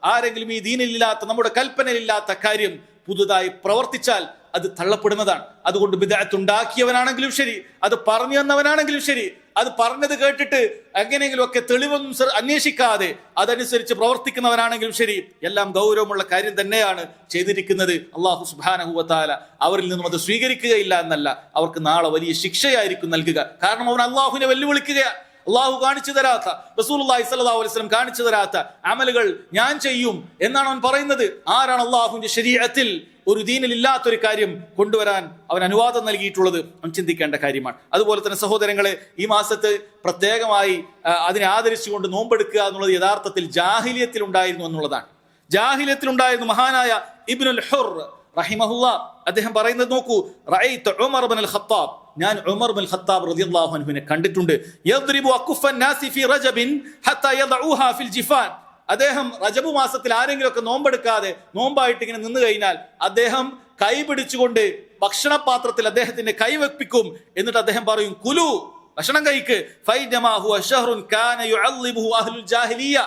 [SPEAKER 1] ആരെങ്കിലും ഈ ദീനിലില്ലാത്ത നമ്മുടെ കൽപ്പനയിലില്ലാത്ത കാര്യം പുതുതായി പ്രവർത്തിച്ചാൽ അത് തള്ളപ്പെടുന്നതാണ്. അതുകൊണ്ട് ബിദഅത്ത് ഉണ്ടാക്കിയവനാണെങ്കിലും ശരി അത് പറഞ്ഞു തന്നവനാണെങ്കിലും ശരി അത് പറഞ്ഞത് കേട്ടിട്ട് എങ്ങനെയെങ്കിലും ഒക്കെ തെളിവൊന്നും അന്വേഷിക്കാതെ അതനുസരിച്ച് പ്രവർത്തിക്കുന്നവനാണെങ്കിലും ശരി എല്ലാം ഗൗരവമുള്ള കാര്യം തന്നെയാണ് ചെയ്തിരിക്കുന്നത്. അള്ളാഹു സുബാനഹുവത്താല അവരിൽ നിന്നും അത് സ്വീകരിക്കുകയില്ല എന്നല്ല അവർക്ക് നാളെ വലിയ ശിക്ഷയായിരിക്കും നൽകുക. കാരണം അവൻ അള്ളാഹുവിനെ വെല്ലുവിളിക്കുകയാണ് അള്ളാഹു കാണിച്ചു തരാത്ത റസൂലുള്ളാഹി സ്വല്ലല്ലാഹു അലൈഹി വസല്ലം കാണിച്ചു തരാത്ത അമലുകൾ ഞാൻ ചെയ്യും എന്നാണ് അവൻ പറയുന്നത്. ആരാണ് അള്ളാഹുവിന്റെ ശരീരത്തിൽ ഒരു ദീനിൽ ഇല്ലാത്തൊരു കാര്യം കൊണ്ടുവരാൻ അവൻ അനുവാദം നൽകിയിട്ടുള്ളത്? അവൻ ചിന്തിക്കേണ്ട കാര്യമാണ്. അതുപോലെ തന്നെ സഹോദരങ്ങളെ ഈ മാസത്ത് പ്രത്യേകമായി അതിനെ ആദരിച്ചുകൊണ്ട് നോമ്പെടുക്കുക എന്നുള്ളത് യഥാർത്ഥത്തിൽ ജാഹിലിയത്തിൽ ഉണ്ടായിരുന്നു എന്നുള്ളതാണ്. ജാഹിലിയത്തിൽ ഉണ്ടായിരുന്നു മഹാനായ ഇബ്നുൽ ഹുർ റഹിമഹുല്ല അദ്ദേഹം പറയുന്നത് നോക്കൂ റഅയ്തു ഉമർ അൽ ഖത്താബ് ഞാൻ ഉമർ ബിൻ ഖത്താബ് റളിയല്ലാഹു കണ്ടിട്ടുണ്ട്. യദ്രിബു അക്കുഫൻ നാസി ഫി റജബിൻ ഹത്താ യദഊഹാ ഫിൽ ജിഫാൻ. അദ്ദേഹം റജബ് മാസത്തിൽ ആരെങ്കിലുമൊക്കെ നോമ്പെടുക്കാതെ നോമ്പായിട്ട് ഇങ്ങനെ നിന്ന് കഴിഞ്ഞാൽ അദ്ദേഹം കൈ പിടിച്ചുകൊണ്ട് ഭക്ഷണപാത്രത്തിൽ അദ്ദേഹത്തിന്റെ കൈ വെപ്പിക്കും. എന്നിട്ട് അദ്ദേഹം പറയും കുലു ഭക്ഷണം കഴിക്ക്. ഫൈ ജമാഹു ഷഹ്റുൻ കാന യുഅല്ലിബുഹു അഹ്ലുൽ ജാഹിലിയ്യ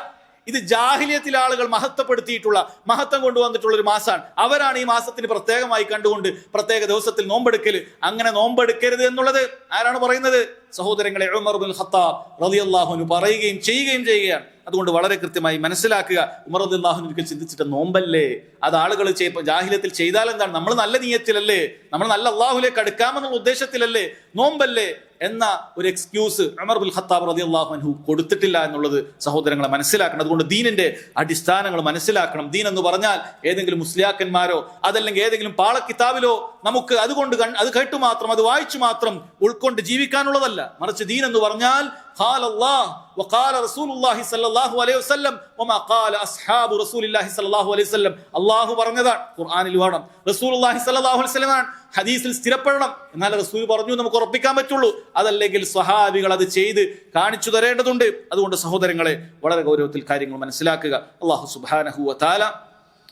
[SPEAKER 1] ഇത് ജാഹിലിയത്തിൽ ആളുകൾ മഹത്വപ്പെടുത്തിയിട്ടുള്ള മഹത്വം കൊണ്ടുവന്നിട്ടുള്ള ഒരു മാസമാണ് അവരാണ് ഈ മാസത്തിന് പ്രത്യേകമായി കണ്ടുകൊണ്ട് പ്രത്യേക ദിവസത്തിൽ നോമ്പെടുക്കൽ അങ്ങനെ നോമ്പെടുക്കരുത് എന്നുള്ളത് ആരാണ് പറയുന്നത്? സഹോദരങ്ങളെ ഉമർ ബിൻ ഖത്താബ് റതിയല്ലാഹുനു പറയുകയും ചെയ്യുകയും ചെയ്യുകയാണ്. അതുകൊണ്ട് വളരെ കൃത്യമായി മനസ്സിലാക്കുക. ഉമർ റളിയല്ലാഹു ഒരിക്കൽ ചിന്തിച്ചിട്ട് നോമ്പല്ലേ? അത് ആളുകൾ ജാഹിലത്തിൽ ചെയ്താൽ എന്താണ്? നമ്മൾ നല്ല നീയത്തിലല്ലേ? നമ്മൾ നല്ല അള്ളാഹുലേക്ക് അടുക്കാമെന്നുള്ള ഉദ്ദേശത്തിലല്ലേ? നോമ്പല്ലേ? എന്ന ഒരു എക്സ്ക്യൂസ് അമർ ബിൻ ഖത്താബ് റളിയല്ലാഹു അൻഹു കൊടുത്തിട്ടില്ല എന്നുള്ളത് സഹോദരങ്ങളെ മനസ്സിലാക്കണം. അതുകൊണ്ട് ദീനിന്റെ അടിസ്ഥാനങ്ങൾ മനസ്സിലാക്കണം. ദീൻ എന്ന് പറഞ്ഞാൽ ഏതെങ്കിലും മുസ്ലിയാക്കന്മാരോ അതല്ലെങ്കിൽ ഏതെങ്കിലും പാളക്കിതാബിലോ നമുക്ക് അതുകൊണ്ട് അത് കേട്ടു മാത്രം അത് വായിച്ചു മാത്രം ഉൾക്കൊണ്ട് ജീവിക്കാനുള്ളതല്ല. മറിച്ച് ദീൻ എന്ന് പറഞ്ഞാൽ قال الله وقال رسول الله صلى الله عليه وسلم وما قال اصحاب رسول الله صلى الله عليه وسلم അള്ളാഹു പറഞ്ഞതാണ് ഖുർആനിൽ വേണം റസൂലുള്ളാഹി സ്വല്ലല്ലാഹു അലൈഹി വസല്ലം ഹദീസിൽ സ്ഥിരപ്പെടണം എന്നാൽ റസൂൽ പറഞ്ഞു നമുക്ക് ഉറപ്പിക്കാൻ പറ്റുള്ളൂ അതല്ലെങ്കിൽ സ്വഹാബികൾ അത് ചെയ്ത് കാണിച്ചു തരേണ്ടതുണ്ട് അതുകൊണ്ട് സഹോദരങ്ങളെ വളരെ ഗൗരവത്തിൽ കാര്യങ്ങൾ മനസ്സിലാക്കുക അള്ളാഹു സുബ്ഹാനഹു വ തആല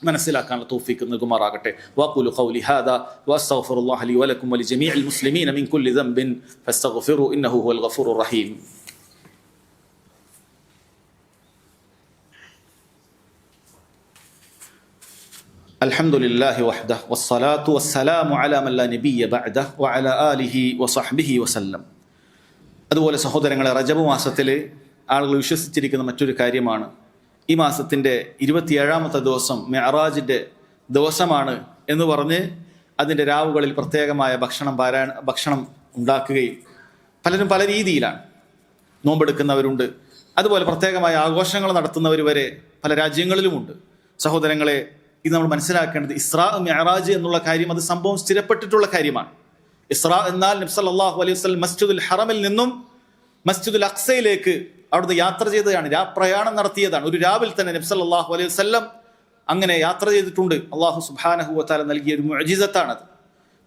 [SPEAKER 1] മനസ്സിലാക്കാനുള്ള തൗഫീക്ക് നൽകുമാറാകട്ടെ വാഖുലു ഖൗലി ഹാദാ വഅസ്തഗ്ഫിറുല്ലാഹ ലി വലക്കും വലിജമീഇൽ മുസ്ലിമീന മിൻ കുല്ലി ദംബിൻ ഫസ്തഗ്ഫിറു ഇന്നഹു ഹുവൽ ഗഫൂറുർ റഹീം الحمد لله وحده والصلاة والسلام على من لا نبي بعده وعلى آله وصحبه وسلم അതുപോലെ സഹോദരങ്ങളെ റജബ് മാസത്തിൽ ആളുകൾ വിശ്വസിച്ചിരിക്കുന്ന മറ്റൊരു കാര്യമാണ് ഈ മാസത്തിൻ്റെ ഇരുപത്തിയേഴാമത്തെ ദിവസം മെഹറാജിൻ്റെ ദിവസമാണ് എന്ന് പറഞ്ഞ് അതിൻ്റെ രാവുകളിൽ പ്രത്യേകമായ ഭക്ഷണം പാരായണ ഭക്ഷണം ഉണ്ടാക്കുകയും പലരും പല രീതിയിലാണ് നോമ്പെടുക്കുന്നവരുണ്ട് അതുപോലെ പ്രത്യേകമായ ആഘോഷങ്ങൾ നടത്തുന്നവർ വരെ പല രാജ്യങ്ങളിലുമുണ്ട് സഹോദരങ്ങളെ ഇത് നമ്മൾ മനസ്സിലാക്കേണ്ടത് ഇസ്രാ മെഹറാജ് എന്നുള്ള കാര്യം അത് സംഭവം സ്ഥിരപ്പെട്ടിട്ടുള്ള കാര്യമാണ്. ഇസ്രാ എന്നാൽ നബ്സല്ലാഹു അലൈഹി വസ്ലം മസ്ജിദുൽ ഹറമിൽ നിന്നും മസ്ജിദുൽ അക്സയിലേക്ക് അവിടുന്ന് യാത്ര ചെയ്തതാണ്. രാപ്രയാണം നടത്തിയതാണ്. ഒരു രാവിൽ തന്നെ നബ്സല്ലാഹു അലൈഹി വസ്ലം അങ്ങനെ യാത്ര ചെയ്തിട്ടുണ്ട്. അള്ളാഹു സുബാനഹു വത്താല നൽകിയ ഒരു മുഅജിസത്താണത്.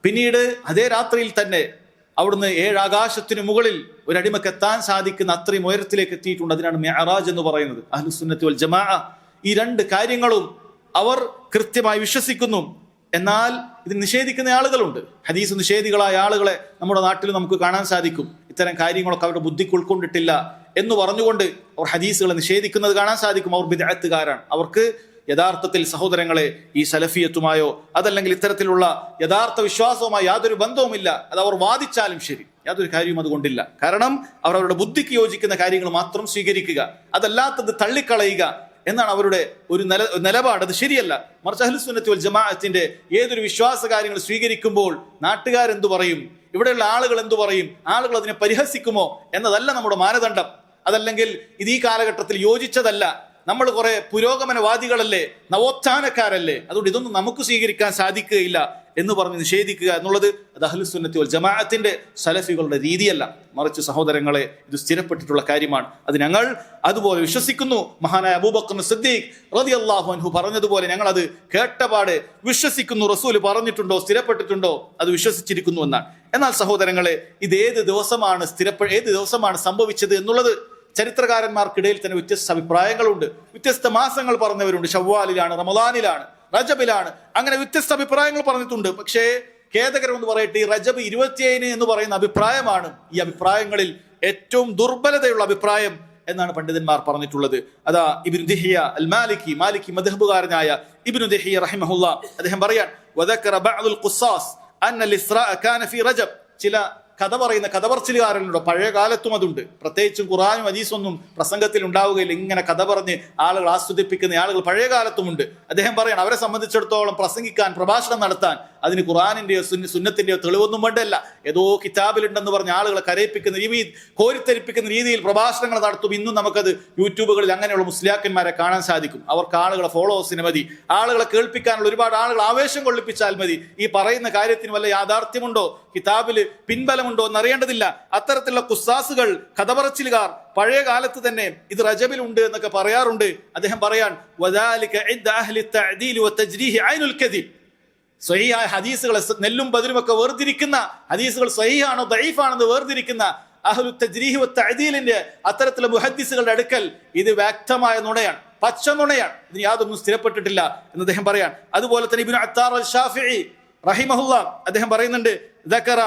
[SPEAKER 1] പിന്നീട് അതേ രാത്രിയിൽ തന്നെ അവിടുന്ന് ഏഴ് ആകാശത്തിന് മുകളിൽ ഒരടിമക്കെത്താൻ സാധിക്കുന്ന അത്രയും ഉയരത്തിലേക്ക് എത്തിയിട്ടുണ്ട്. അതിനാണ് മെഹറാജ് എന്ന് പറയുന്നത്. അഹ്ലുസുന്നത്തി വൽ ജമാ ഈ രണ്ട് കാര്യങ്ങളും അവർ കൃത്യമായി വിശ്വസിക്കുന്നു. എന്നാൽ ഇത് നിഷേധിക്കുന്ന ആളുകളുണ്ട്. ഹദീസ് നിഷേധികളായ ആളുകളെ നമ്മുടെ നാട്ടിൽ നമുക്ക് കാണാൻ സാധിക്കും. ഇത്തരം കാര്യങ്ങളൊക്കെ അവരുടെ ബുദ്ധിക്ക് ഉൾക്കൊണ്ടിട്ടില്ല എന്ന് പറഞ്ഞുകൊണ്ട് അവർ ഹദീസുകളെ നിഷേധിക്കുന്നത് കാണാൻ സാധിക്കും. അവർ വിദഗ്ധക്കാരാണ് അവർക്ക് യഥാർത്ഥത്തിൽ സഹോദരങ്ങളെ ഈ സലഫിയത്തുമായോ അതല്ലെങ്കിൽ ഇത്തരത്തിലുള്ള യഥാർത്ഥ വിശ്വാസവുമായി യാതൊരു ബന്ധവുമില്ല. അത് അവർ വാദിച്ചാലും ശരി. യാതൊരു കാര്യവും അതുകൊണ്ടില്ല. കാരണം അവർ അവരുടെ ബുദ്ധിക്ക് യോജിക്കുന്ന കാര്യങ്ങൾ മാത്രം സ്വീകരിക്കുക. അതല്ലാത്തത് തള്ളിക്കളയുക. എന്നാണ് അവരുടെ ഒരു നില നിലപാട്. അത് ശരിയല്ല. മറിച്ച് അഹ്ലുസുന്നത്തി ജമാഅത്തിന്റെ ഏതൊരു വിശ്വാസ കാര്യങ്ങൾ സ്വീകരിക്കുമ്പോൾ നാട്ടുകാരെന്തു പറയും? ഇവിടെയുള്ള ആളുകൾ എന്തു പറയും? ആളുകൾ അതിനെ പരിഹസിക്കുമോ എന്നതല്ല നമ്മുടെ മാനദണ്ഡം. അതല്ലെങ്കിൽ ഇത് ഈ കാലഘട്ടത്തിൽ യോജിച്ചതല്ല. നമ്മൾ കുറെ പുരോഗമനവാദികളല്ലേ? നവോത്ഥാനക്കാരല്ലേ? അതുകൊണ്ട് ഇതൊന്നും നമുക്ക് സ്വീകരിക്കാൻ സാധിക്കുകയില്ല എന്ന് പറഞ്ഞ് നിഷേധിക്കുക എന്നുള്ളത് അത് അഹ്ലുസുന്നത്തി വൽ ജമാഅത്തിന്റെ സലഫികളുടെ രീതിയല്ല. മറിച്ച് സഹോദരങ്ങളെ ഇത് സ്ഥിരപ്പെട്ടിട്ടുള്ള കാര്യമാണ്. അത് ഞങ്ങൾ അതുപോലെ വിശ്വസിക്കുന്നു. മഹാനായ അബൂബക്കർ സിദ്ദീഖ് റതി അള്ളാഹു അൻഹു പറഞ്ഞതുപോലെ ഞങ്ങൾ അത് കേട്ടപാട് വിശ്വസിക്കുന്നു. റസൂൽ പറഞ്ഞിട്ടുണ്ടോ? സ്ഥിരപ്പെട്ടിട്ടുണ്ടോ? അത് വിശ്വസിച്ചിരിക്കുന്നു എന്നാണ്. എന്നാൽ സഹോദരങ്ങളെ ഇത് ഏത് ദിവസമാണ് സ്ഥിരപ്പെ ഏത് ദിവസമാണ് സംഭവിച്ചത് എന്നുള്ളത് ചരിത്രകാരന്മാർക്കിടയിൽ തന്നെ വ്യത്യസ്ത അഭിപ്രായങ്ങളുണ്ട്. വ്യത്യസ്ത മാസങ്ങൾ പറഞ്ഞവരുണ്ട്. ഷവ്വാലിലാണ് റമദാനിലാണ്. റജബിലാണ്. അങ്ങനെ വ്യത്യസ്ത അഭിപ്രായങ്ങൾ പറഞ്ഞിട്ടുണ്ട്. പക്ഷേ ഖേദകരം എന്ന് പറയട്ടെ ഈ റജബ് ഇരുപത്തിയേഴിന് എന്ന് പറയുന്ന അഭിപ്രായമാണ് ഈ അഭിപ്രായങ്ങളിൽ ഏറ്റവും ദുർബലതയുള്ള അഭിപ്രായം എന്നാണ് പണ്ഡിതന്മാർ പറഞ്ഞിട്ടുള്ളത്. അതാ ഇബിനു ദിഹിയ അൽ മാലിക്കി മാലിക്കി മദ്ഹബുകാരനായ ഇബിനു ദിഹിയ റഹിമഹുല്ല. അദ്ദേഹം പറയാൻ വദക്കറ ബഅദുൽ കാന റജബ്. ചില കഥ പറയുന്ന കഥ പറച്ചിലുകാരനുണ്ടോ പഴയ കാലത്തും അതുണ്ട്. പ്രത്യേകിച്ചും ഖുറാനും അജീസൊന്നും പ്രസംഗത്തിൽ ഉണ്ടാവുകയില്ല. ഇങ്ങനെ കഥ പറഞ്ഞ് ആളുകൾ ആസ്വദിപ്പിക്കുന്ന ആളുകൾ പഴയ കാലത്തുമുണ്ട്. അദ്ദേഹം പറയണം അവരെ സംബന്ധിച്ചിടത്തോളം പ്രസംഗിക്കാൻ പ്രഭാഷണം നടത്താൻ അതിന് ഖുറാനിന്റെയോ സുന്ന- സുന്നത്തിന്റെയോ തെളിവൊന്നും വേണ്ടല്ല ഏതോ കിതാബിലുണ്ടെന്ന് പറഞ്ഞ ആളുകളെ കരയിപ്പിക്കുന്ന രീതി കോരിത്തരിപ്പിക്കുന്ന രീതിയിൽ പ്രഭാഷണങ്ങൾ നടത്തും. ഇന്നും നമുക്കത് യൂട്യൂബുകളിൽ അങ്ങനെയുള്ള മുസ്ലിയാക്കന്മാരെ കാണാൻ സാധിക്കും. അവർക്ക് ആളുകളെ ഫോളോവേഴ്സിന് മതി. ആളുകളെ കേൾപ്പിക്കാനുള്ള ഒരുപാട് ആളുകൾ ആവേശം കൊള്ളിപ്പിച്ചാൽ മതി. ഈ പറയുന്ന കാര്യത്തിന് വല്ല യാഥാർത്ഥ്യമുണ്ടോ? കിതാബിൽ പിൻബലമുണ്ടോ എന്നറിയേണ്ടതില്ല. അത്തരത്തിലുള്ള കുസ്സാസുകൾ കഥപറച്ചിലുകാർ പഴയ കാലത്ത് തന്നെ ഇത് റജബിലുണ്ട് എന്നൊക്കെ പറയാറുണ്ട്. അദ്ദേഹം പറയാൻ സ്വഹിയായ ഹദീസുകളെ നെല്ലും ബദലുമൊക്കെ വേർതിരിക്കുന്ന ഹദീസുകൾ സ്വഹിയാണോ ദൈഫാണെന്ന് വേർതിരിക്കുന്ന അഹ്ലു തജ്രീഹു തഅദീലിന്റെ അത്തരത്തിലെ മുഹദ്ദിസുകളുടെ അടുക്കൽ ഇത് വ്യക്തമായ നുണയാണ്. പച്ച നുണയാണ്. ഇതിന് യാതൊന്നും സ്ഥിരപ്പെട്ടിട്ടില്ല എന്ന് അദ്ദേഹം പറയാൻ അതുപോലെ തന്നെ ഇബ്നു അത്താർ അൽ ഷാഫിഈ റഹിമഹുല്ല അദ്ദേഹം പറയുന്നുണ്ട് ദക്കറ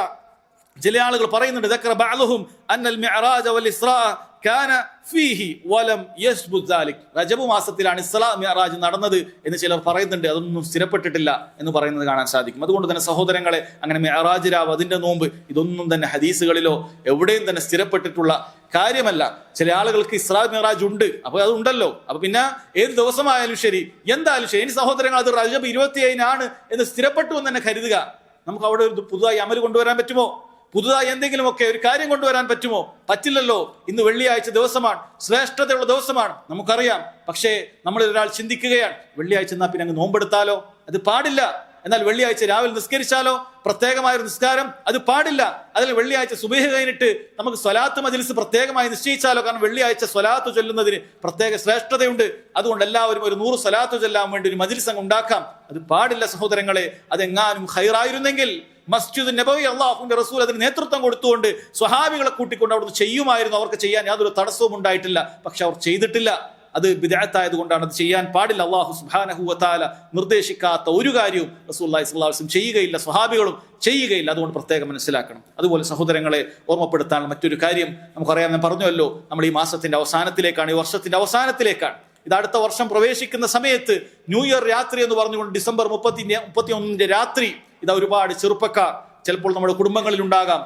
[SPEAKER 1] ചില ആളുകൾ പറയുന്നുണ്ട് ദക്കറ ബഅലഹും അന്നൽ മിഅറാജ വൽ ഫീഹി വലം റജബ് മാസത്തിലാണ് ഇസ്ലാ മിഅറാജ് നടന്നത് എന്ന് ചിലർ പറയുന്നുണ്ട്. അതൊന്നും സ്ഥിരപ്പെട്ടിട്ടില്ല എന്ന് പറയുന്നത് കാണാൻ സാധിക്കും. അതുകൊണ്ട് തന്നെ സഹോദരങ്ങളെ അങ്ങനെ മിഅറാജ് രാവ് അതിന്റെ നോമ്പ് ഇതൊന്നും തന്നെ ഹദീസുകളിലോ എവിടെയും തന്നെ സ്ഥിരപ്പെട്ടിട്ടുള്ള കാര്യമല്ല. ചില ആളുകൾക്ക് ഇസ്ലാ മിറാജ് ഉണ്ട്. അപ്പൊ അത് ഉണ്ടല്ലോ. അപ്പൊ പിന്നെ ഏത് ദിവസമായാലും ശരി എന്തായാലും ശരി. ഇനി സഹോദരങ്ങൾ അത് റജബ് ഇരുപത്തി ഏഴിനാണ് എന്ന് സ്ഥിരപ്പെട്ടു എന്ന് തന്നെ കരുതുക. നമുക്ക് അവിടെ ഒരു പുതുതായി അമൽ കൊണ്ടുവരാൻ പറ്റുമോ? പുതുതായി എന്തെങ്കിലുമൊക്കെ ഒരു കാര്യം കൊണ്ടുവരാൻ പറ്റുമോ? പറ്റില്ലല്ലോ. ഇന്ന് വെള്ളിയാഴ്ച ദിവസമാണ്. ശ്രേഷ്ഠതയുള്ള ദിവസമാണ്. നമുക്കറിയാം. പക്ഷേ നമ്മൾ ഒരാൾ ചിന്തിക്കുകയാണ്. വെള്ളിയാഴ്ച എന്നാൽ പിന്നെ അങ്ങ് നോമ്പെടുത്താലോ? അത് പാടില്ല. എന്നാൽ വെള്ളിയാഴ്ച രാവിലെ നിസ്കരിച്ചാലോ? പ്രത്യേകമായ ഒരു നിസ്കാരം അത് പാടില്ല. അതിൽ വെള്ളിയാഴ്ച സുബേഹ കഴിഞ്ഞിട്ട് നമുക്ക് സ്വലാത്ത് മജിലിസ് പ്രത്യേകമായി നിശ്ചയിച്ചാലോ? കാരണം വെള്ളിയാഴ്ച സ്വലാത്ത് ചൊല്ലുന്നതിന് പ്രത്യേക ശ്രേഷ്ഠതയുണ്ട്. അതുകൊണ്ട് എല്ലാവരും ഒരു നൂറ് സ്വലാത്ത് ചൊല്ലാൻ വേണ്ടി ഒരു മജിലിസ് അങ്ങ് ഉണ്ടാക്കാം. അത് പാടില്ല സഹോദരങ്ങളെ. അതെങ്ങാനും ഹൈറായിരുന്നെങ്കിൽ മസ്ജിദ് നബവി അള്ളാഹുവിന്റെ റസൂൽ അതിന് നേതൃത്വം കൊടുത്തുകൊണ്ട് സ്വഹാബികളെ കൂട്ടിക്കൊണ്ട് അവിടുന്ന് ചെയ്യുമായിരുന്നു. അവർക്ക് ചെയ്യാൻ യാതൊരു തടസ്സവും ഉണ്ടായിട്ടില്ല. പക്ഷെ അവർ ചെയ്തിട്ടില്ല. അത് വിദഗ്ധായത് കൊണ്ടാണ് അത് ചെയ്യാൻ പാടില്ല. അള്ളാഹു സുബാനഹുവത്താല നിർദ്ദേശിക്കാത്ത ഒരു കാര്യവും റസൂല്ലാഹി വസല്ലം ചെയ്യുകയില്ല. സ്വഹാബികളും ചെയ്യുകയില്ല. അതുകൊണ്ട് പ്രത്യേകം മനസ്സിലാക്കണം. അതുപോലെ സഹോദരങ്ങളെ ഓർമ്മപ്പെടുത്താൻ മറ്റൊരു കാര്യം നമുക്കറിയാം. ഞാൻ പറഞ്ഞല്ലോ നമ്മൾ ഈ മാസത്തിന്റെ അവസാനത്തിലേക്കാണ് ഈ വർഷത്തിന്റെ അവസാനത്തിലേക്കാണ്. ഇത് അടുത്ത വർഷം പ്രവേശിക്കുന്ന സമയത്ത് ന്യൂ ഇയർ രാത്രി എന്ന് പറഞ്ഞുകൊണ്ട് ഡിസംബർ മുപ്പത്തി മുപ്പത്തി ഒന്നിന്റെ രാത്രി ഇതാ ഒരുപാട് ചെറുപ്പക്കാർ ചിലപ്പോൾ നമ്മുടെ കുടുംബങ്ങളിൽ ഉണ്ടാകാം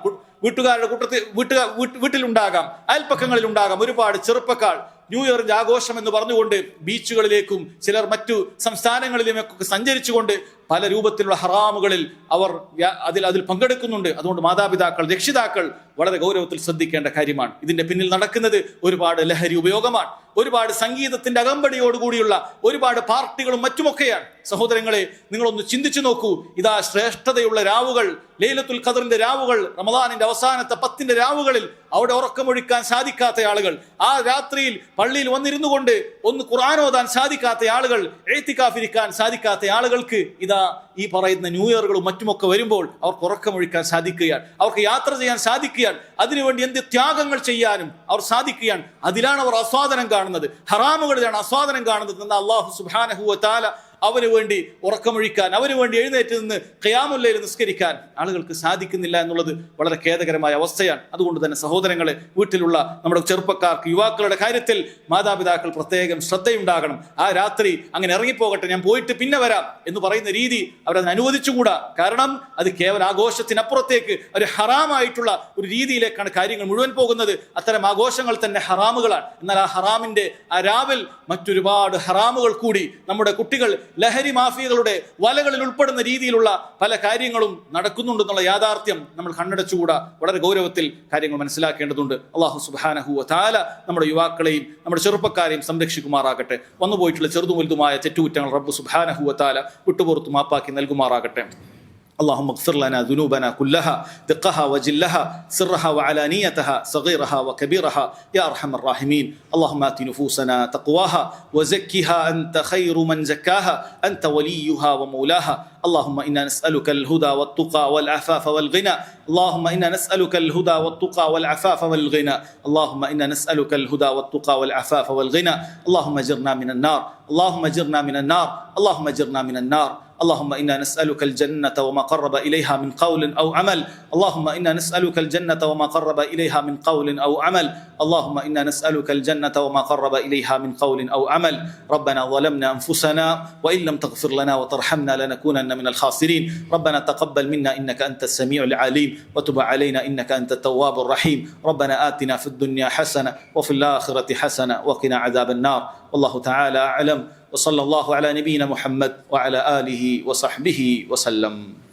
[SPEAKER 1] വീട്ടുകാരുടെ കൂട്ടത്തിൽ വീട്ടുകാർ വീട്ടിലുണ്ടാകാം. അയൽപ്പക്കങ്ങളിൽ ഉണ്ടാകാം ഒരുപാട് ചെറുപ്പക്കാർ ന്യൂ ഇയറിന്റെ ആഘോഷം എന്ന് പറഞ്ഞുകൊണ്ട് ബീച്ചുകളിലേക്കും ചിലർ മറ്റു സംസ്ഥാനങ്ങളിലുമൊക്കെ സഞ്ചരിച്ചുകൊണ്ട് പല രൂപത്തിലുള്ള ഹറാമുകളിൽ അവർ അതിൽ അതിൽ പങ്കെടുക്കുന്നുണ്ട്. അതുകൊണ്ട് മാതാപിതാക്കൾ രക്ഷിതാക്കൾ വളരെ ഗൗരവത്തിൽ ശ്രദ്ധിക്കേണ്ട കാര്യമാണ്. ഇതിന്റെ പിന്നിൽ നടക്കുന്നത് ഒരുപാട് ലഹരി ഉപയോഗമാണ്. ഒരുപാട് സംഗീതത്തിന്റെ അകമ്പടിയോടുകൂടിയുള്ള ഒരുപാട് പാർട്ടികളും മറ്റുമൊക്കെയാണ്. സഹോദരങ്ങളെ നിങ്ങളൊന്ന് ചിന്തിച്ചു നോക്കൂ. ഇതാ ശ്രേഷ്ഠതയുള്ള രാവുകൾ ലൈലത്തുൽ ഖദറിന്റെ രാവുകൾ റമദാനിന്റെ അവസാനത്തെ പത്തിന്റെ രാവുകളിൽ അവിടെ ഉറക്കമൊഴിക്കാൻ സാധിക്കാത്ത ആളുകൾ. ആ രാത്രിയിൽ പള്ളിയിൽ വന്നിരുന്നു കൊണ്ട് ഒന്ന് ഖുർആൻ ഓതാൻ സാധിക്കാത്ത ആളുകൾ എഴുത്തിക്കാഫിരിക്കാൻ സാധിക്കാത്ത ആളുകൾക്ക് ഇതാ ഈ പറയുന്ന ന്യൂ ഇയറുകളും മറ്റുമൊക്കെ വരുമ്പോൾ അവർക്ക് ഉറക്കമൊഴിക്കാൻ സാധിക്കുകയാണ്. അവർക്ക് യാത്ര ചെയ്യാൻ സാധിക്കുകയാണ്. അതിനുവേണ്ടി എന്ത് ത്യാഗങ്ങൾ ചെയ്യാനും അവർ സാധിക്കുകയാണ്. അതിലാണ് അവർ ആസ്വാദനം കാണുന്നത്. ഹറാമുകളിലാണ് ആസ്വാദനം കാണുന്നത്. എന്ന് അള്ളാഹു സുബാനഹുവ താല അവന് വേണ്ടി ഉറക്കമൊഴിക്കാൻ അവന് വേണ്ടി എഴുന്നേറ്റ് നിന്ന് കയാമുല്ലയിൽ നിസ്കരിക്കാൻ ആളുകൾക്ക് സാധിക്കുന്നില്ല എന്നുള്ളത് വളരെ ഖേദകരമായ അവസ്ഥയാണ്. അതുകൊണ്ട് തന്നെ സഹോദരങ്ങളെ വീട്ടിലുള്ള നമ്മുടെ ചെറുപ്പക്കാർക്ക് യുവാക്കളുടെ കാര്യത്തിൽ മാതാപിതാക്കൾ പ്രത്യേകം ശ്രദ്ധയുണ്ടാകണം. ആ രാത്രി അങ്ങനെ ഇറങ്ങിപ്പോകട്ടെ ഞാൻ പോയിട്ട് പിന്നെ വരാം എന്ന് പറയുന്ന രീതി അവരതിന് അനുവദിച്ചുകൂടാ. കാരണം അത് കേവല ആഘോഷത്തിനപ്പുറത്തേക്ക് ഒരു ഹറാമായിട്ടുള്ള ഒരു രീതിയിലേക്കാണ് കാര്യങ്ങൾ മുഴുവൻ പോകുന്നത്. അത്തരം ആഘോഷങ്ങൾ തന്നെ ഹറാമുകളാണ്. എന്നാൽ ആ ഹറാമിന്റെ ആ രാവിൽ മറ്റൊരുപാട് ഹറാമുകൾ കൂടി നമ്മുടെ കുട്ടികൾ ലഹരി മാഫിയകളുടെ വലകളിൽ ഉൾപ്പെടുന്ന രീതിയിലുള്ള പല കാര്യങ്ങളും നടക്കുന്നുണ്ടെന്നുള്ള യാഥാർത്ഥ്യം നമ്മൾ കണ്ണടച്ചുകൂടാ. വളരെ ഗൗരവത്തിൽ കാര്യങ്ങൾ മനസ്സിലാക്കേണ്ടതുണ്ട്. അള്ളാഹു സുബാനഹു താല നമ്മുടെ യുവാക്കളെയും നമ്മുടെ ചെറുപ്പക്കാരെയും സംരക്ഷിക്കുമാറാകട്ടെ. വന്നുപോയിട്ടുള്ള ചെറുതും വലുതുമായ തെറ്റുകുറ്റങ്ങൾ റബ്ബ് സുബാനഹു താല വിട്ടുപുറത്തു മാപ്പാക്കി നൽകുമാറാകട്ടെ. اللهم اغفر لنا ذنوبنا كلها دقها وجلها سرها وعلانيتها صغيرها وكبيرها يا أرحم الراحمين. اللهم آت نفوسنا تقواها وزكها أنت خير من زكاها أنت وليها ومولاها. اللهم إنا نسألك الهدى والتقى والعفاف والغنى. اللهم إنا نسألك الهدى والتقى والعفاف والغنى. اللهم إنا نسألك الهدى والتقى والعفاف والغنى. اللهم اجرنا من النار. اللهم اجرنا من النار. اللهم اجرنا من النار. اللهم إنا نسألك الجنة وما قرب إليها من قول أو عمل. اللهم إنا نسألك الجنة وما قرب إليها من قول أو عمل. اللهم إنا نسألك الجنة وما قرب إليها من قول أو عمل. ربنا ظلمنا أنفسنا وإن لم تغفر لنا وترحمنا لنكونن من الخاسرين. ربنا تقبل منا إنك أنت السميع العليم وتب علينا إنك أنت التواب الرحيم. ربنا آتنا في الدنيا حسنة وفي الآخرة حسنة وقنا عذاب النار. والله تعالى أعلم. وصلى الله على نبينا محمد وعلى آله وصحبه وسلم.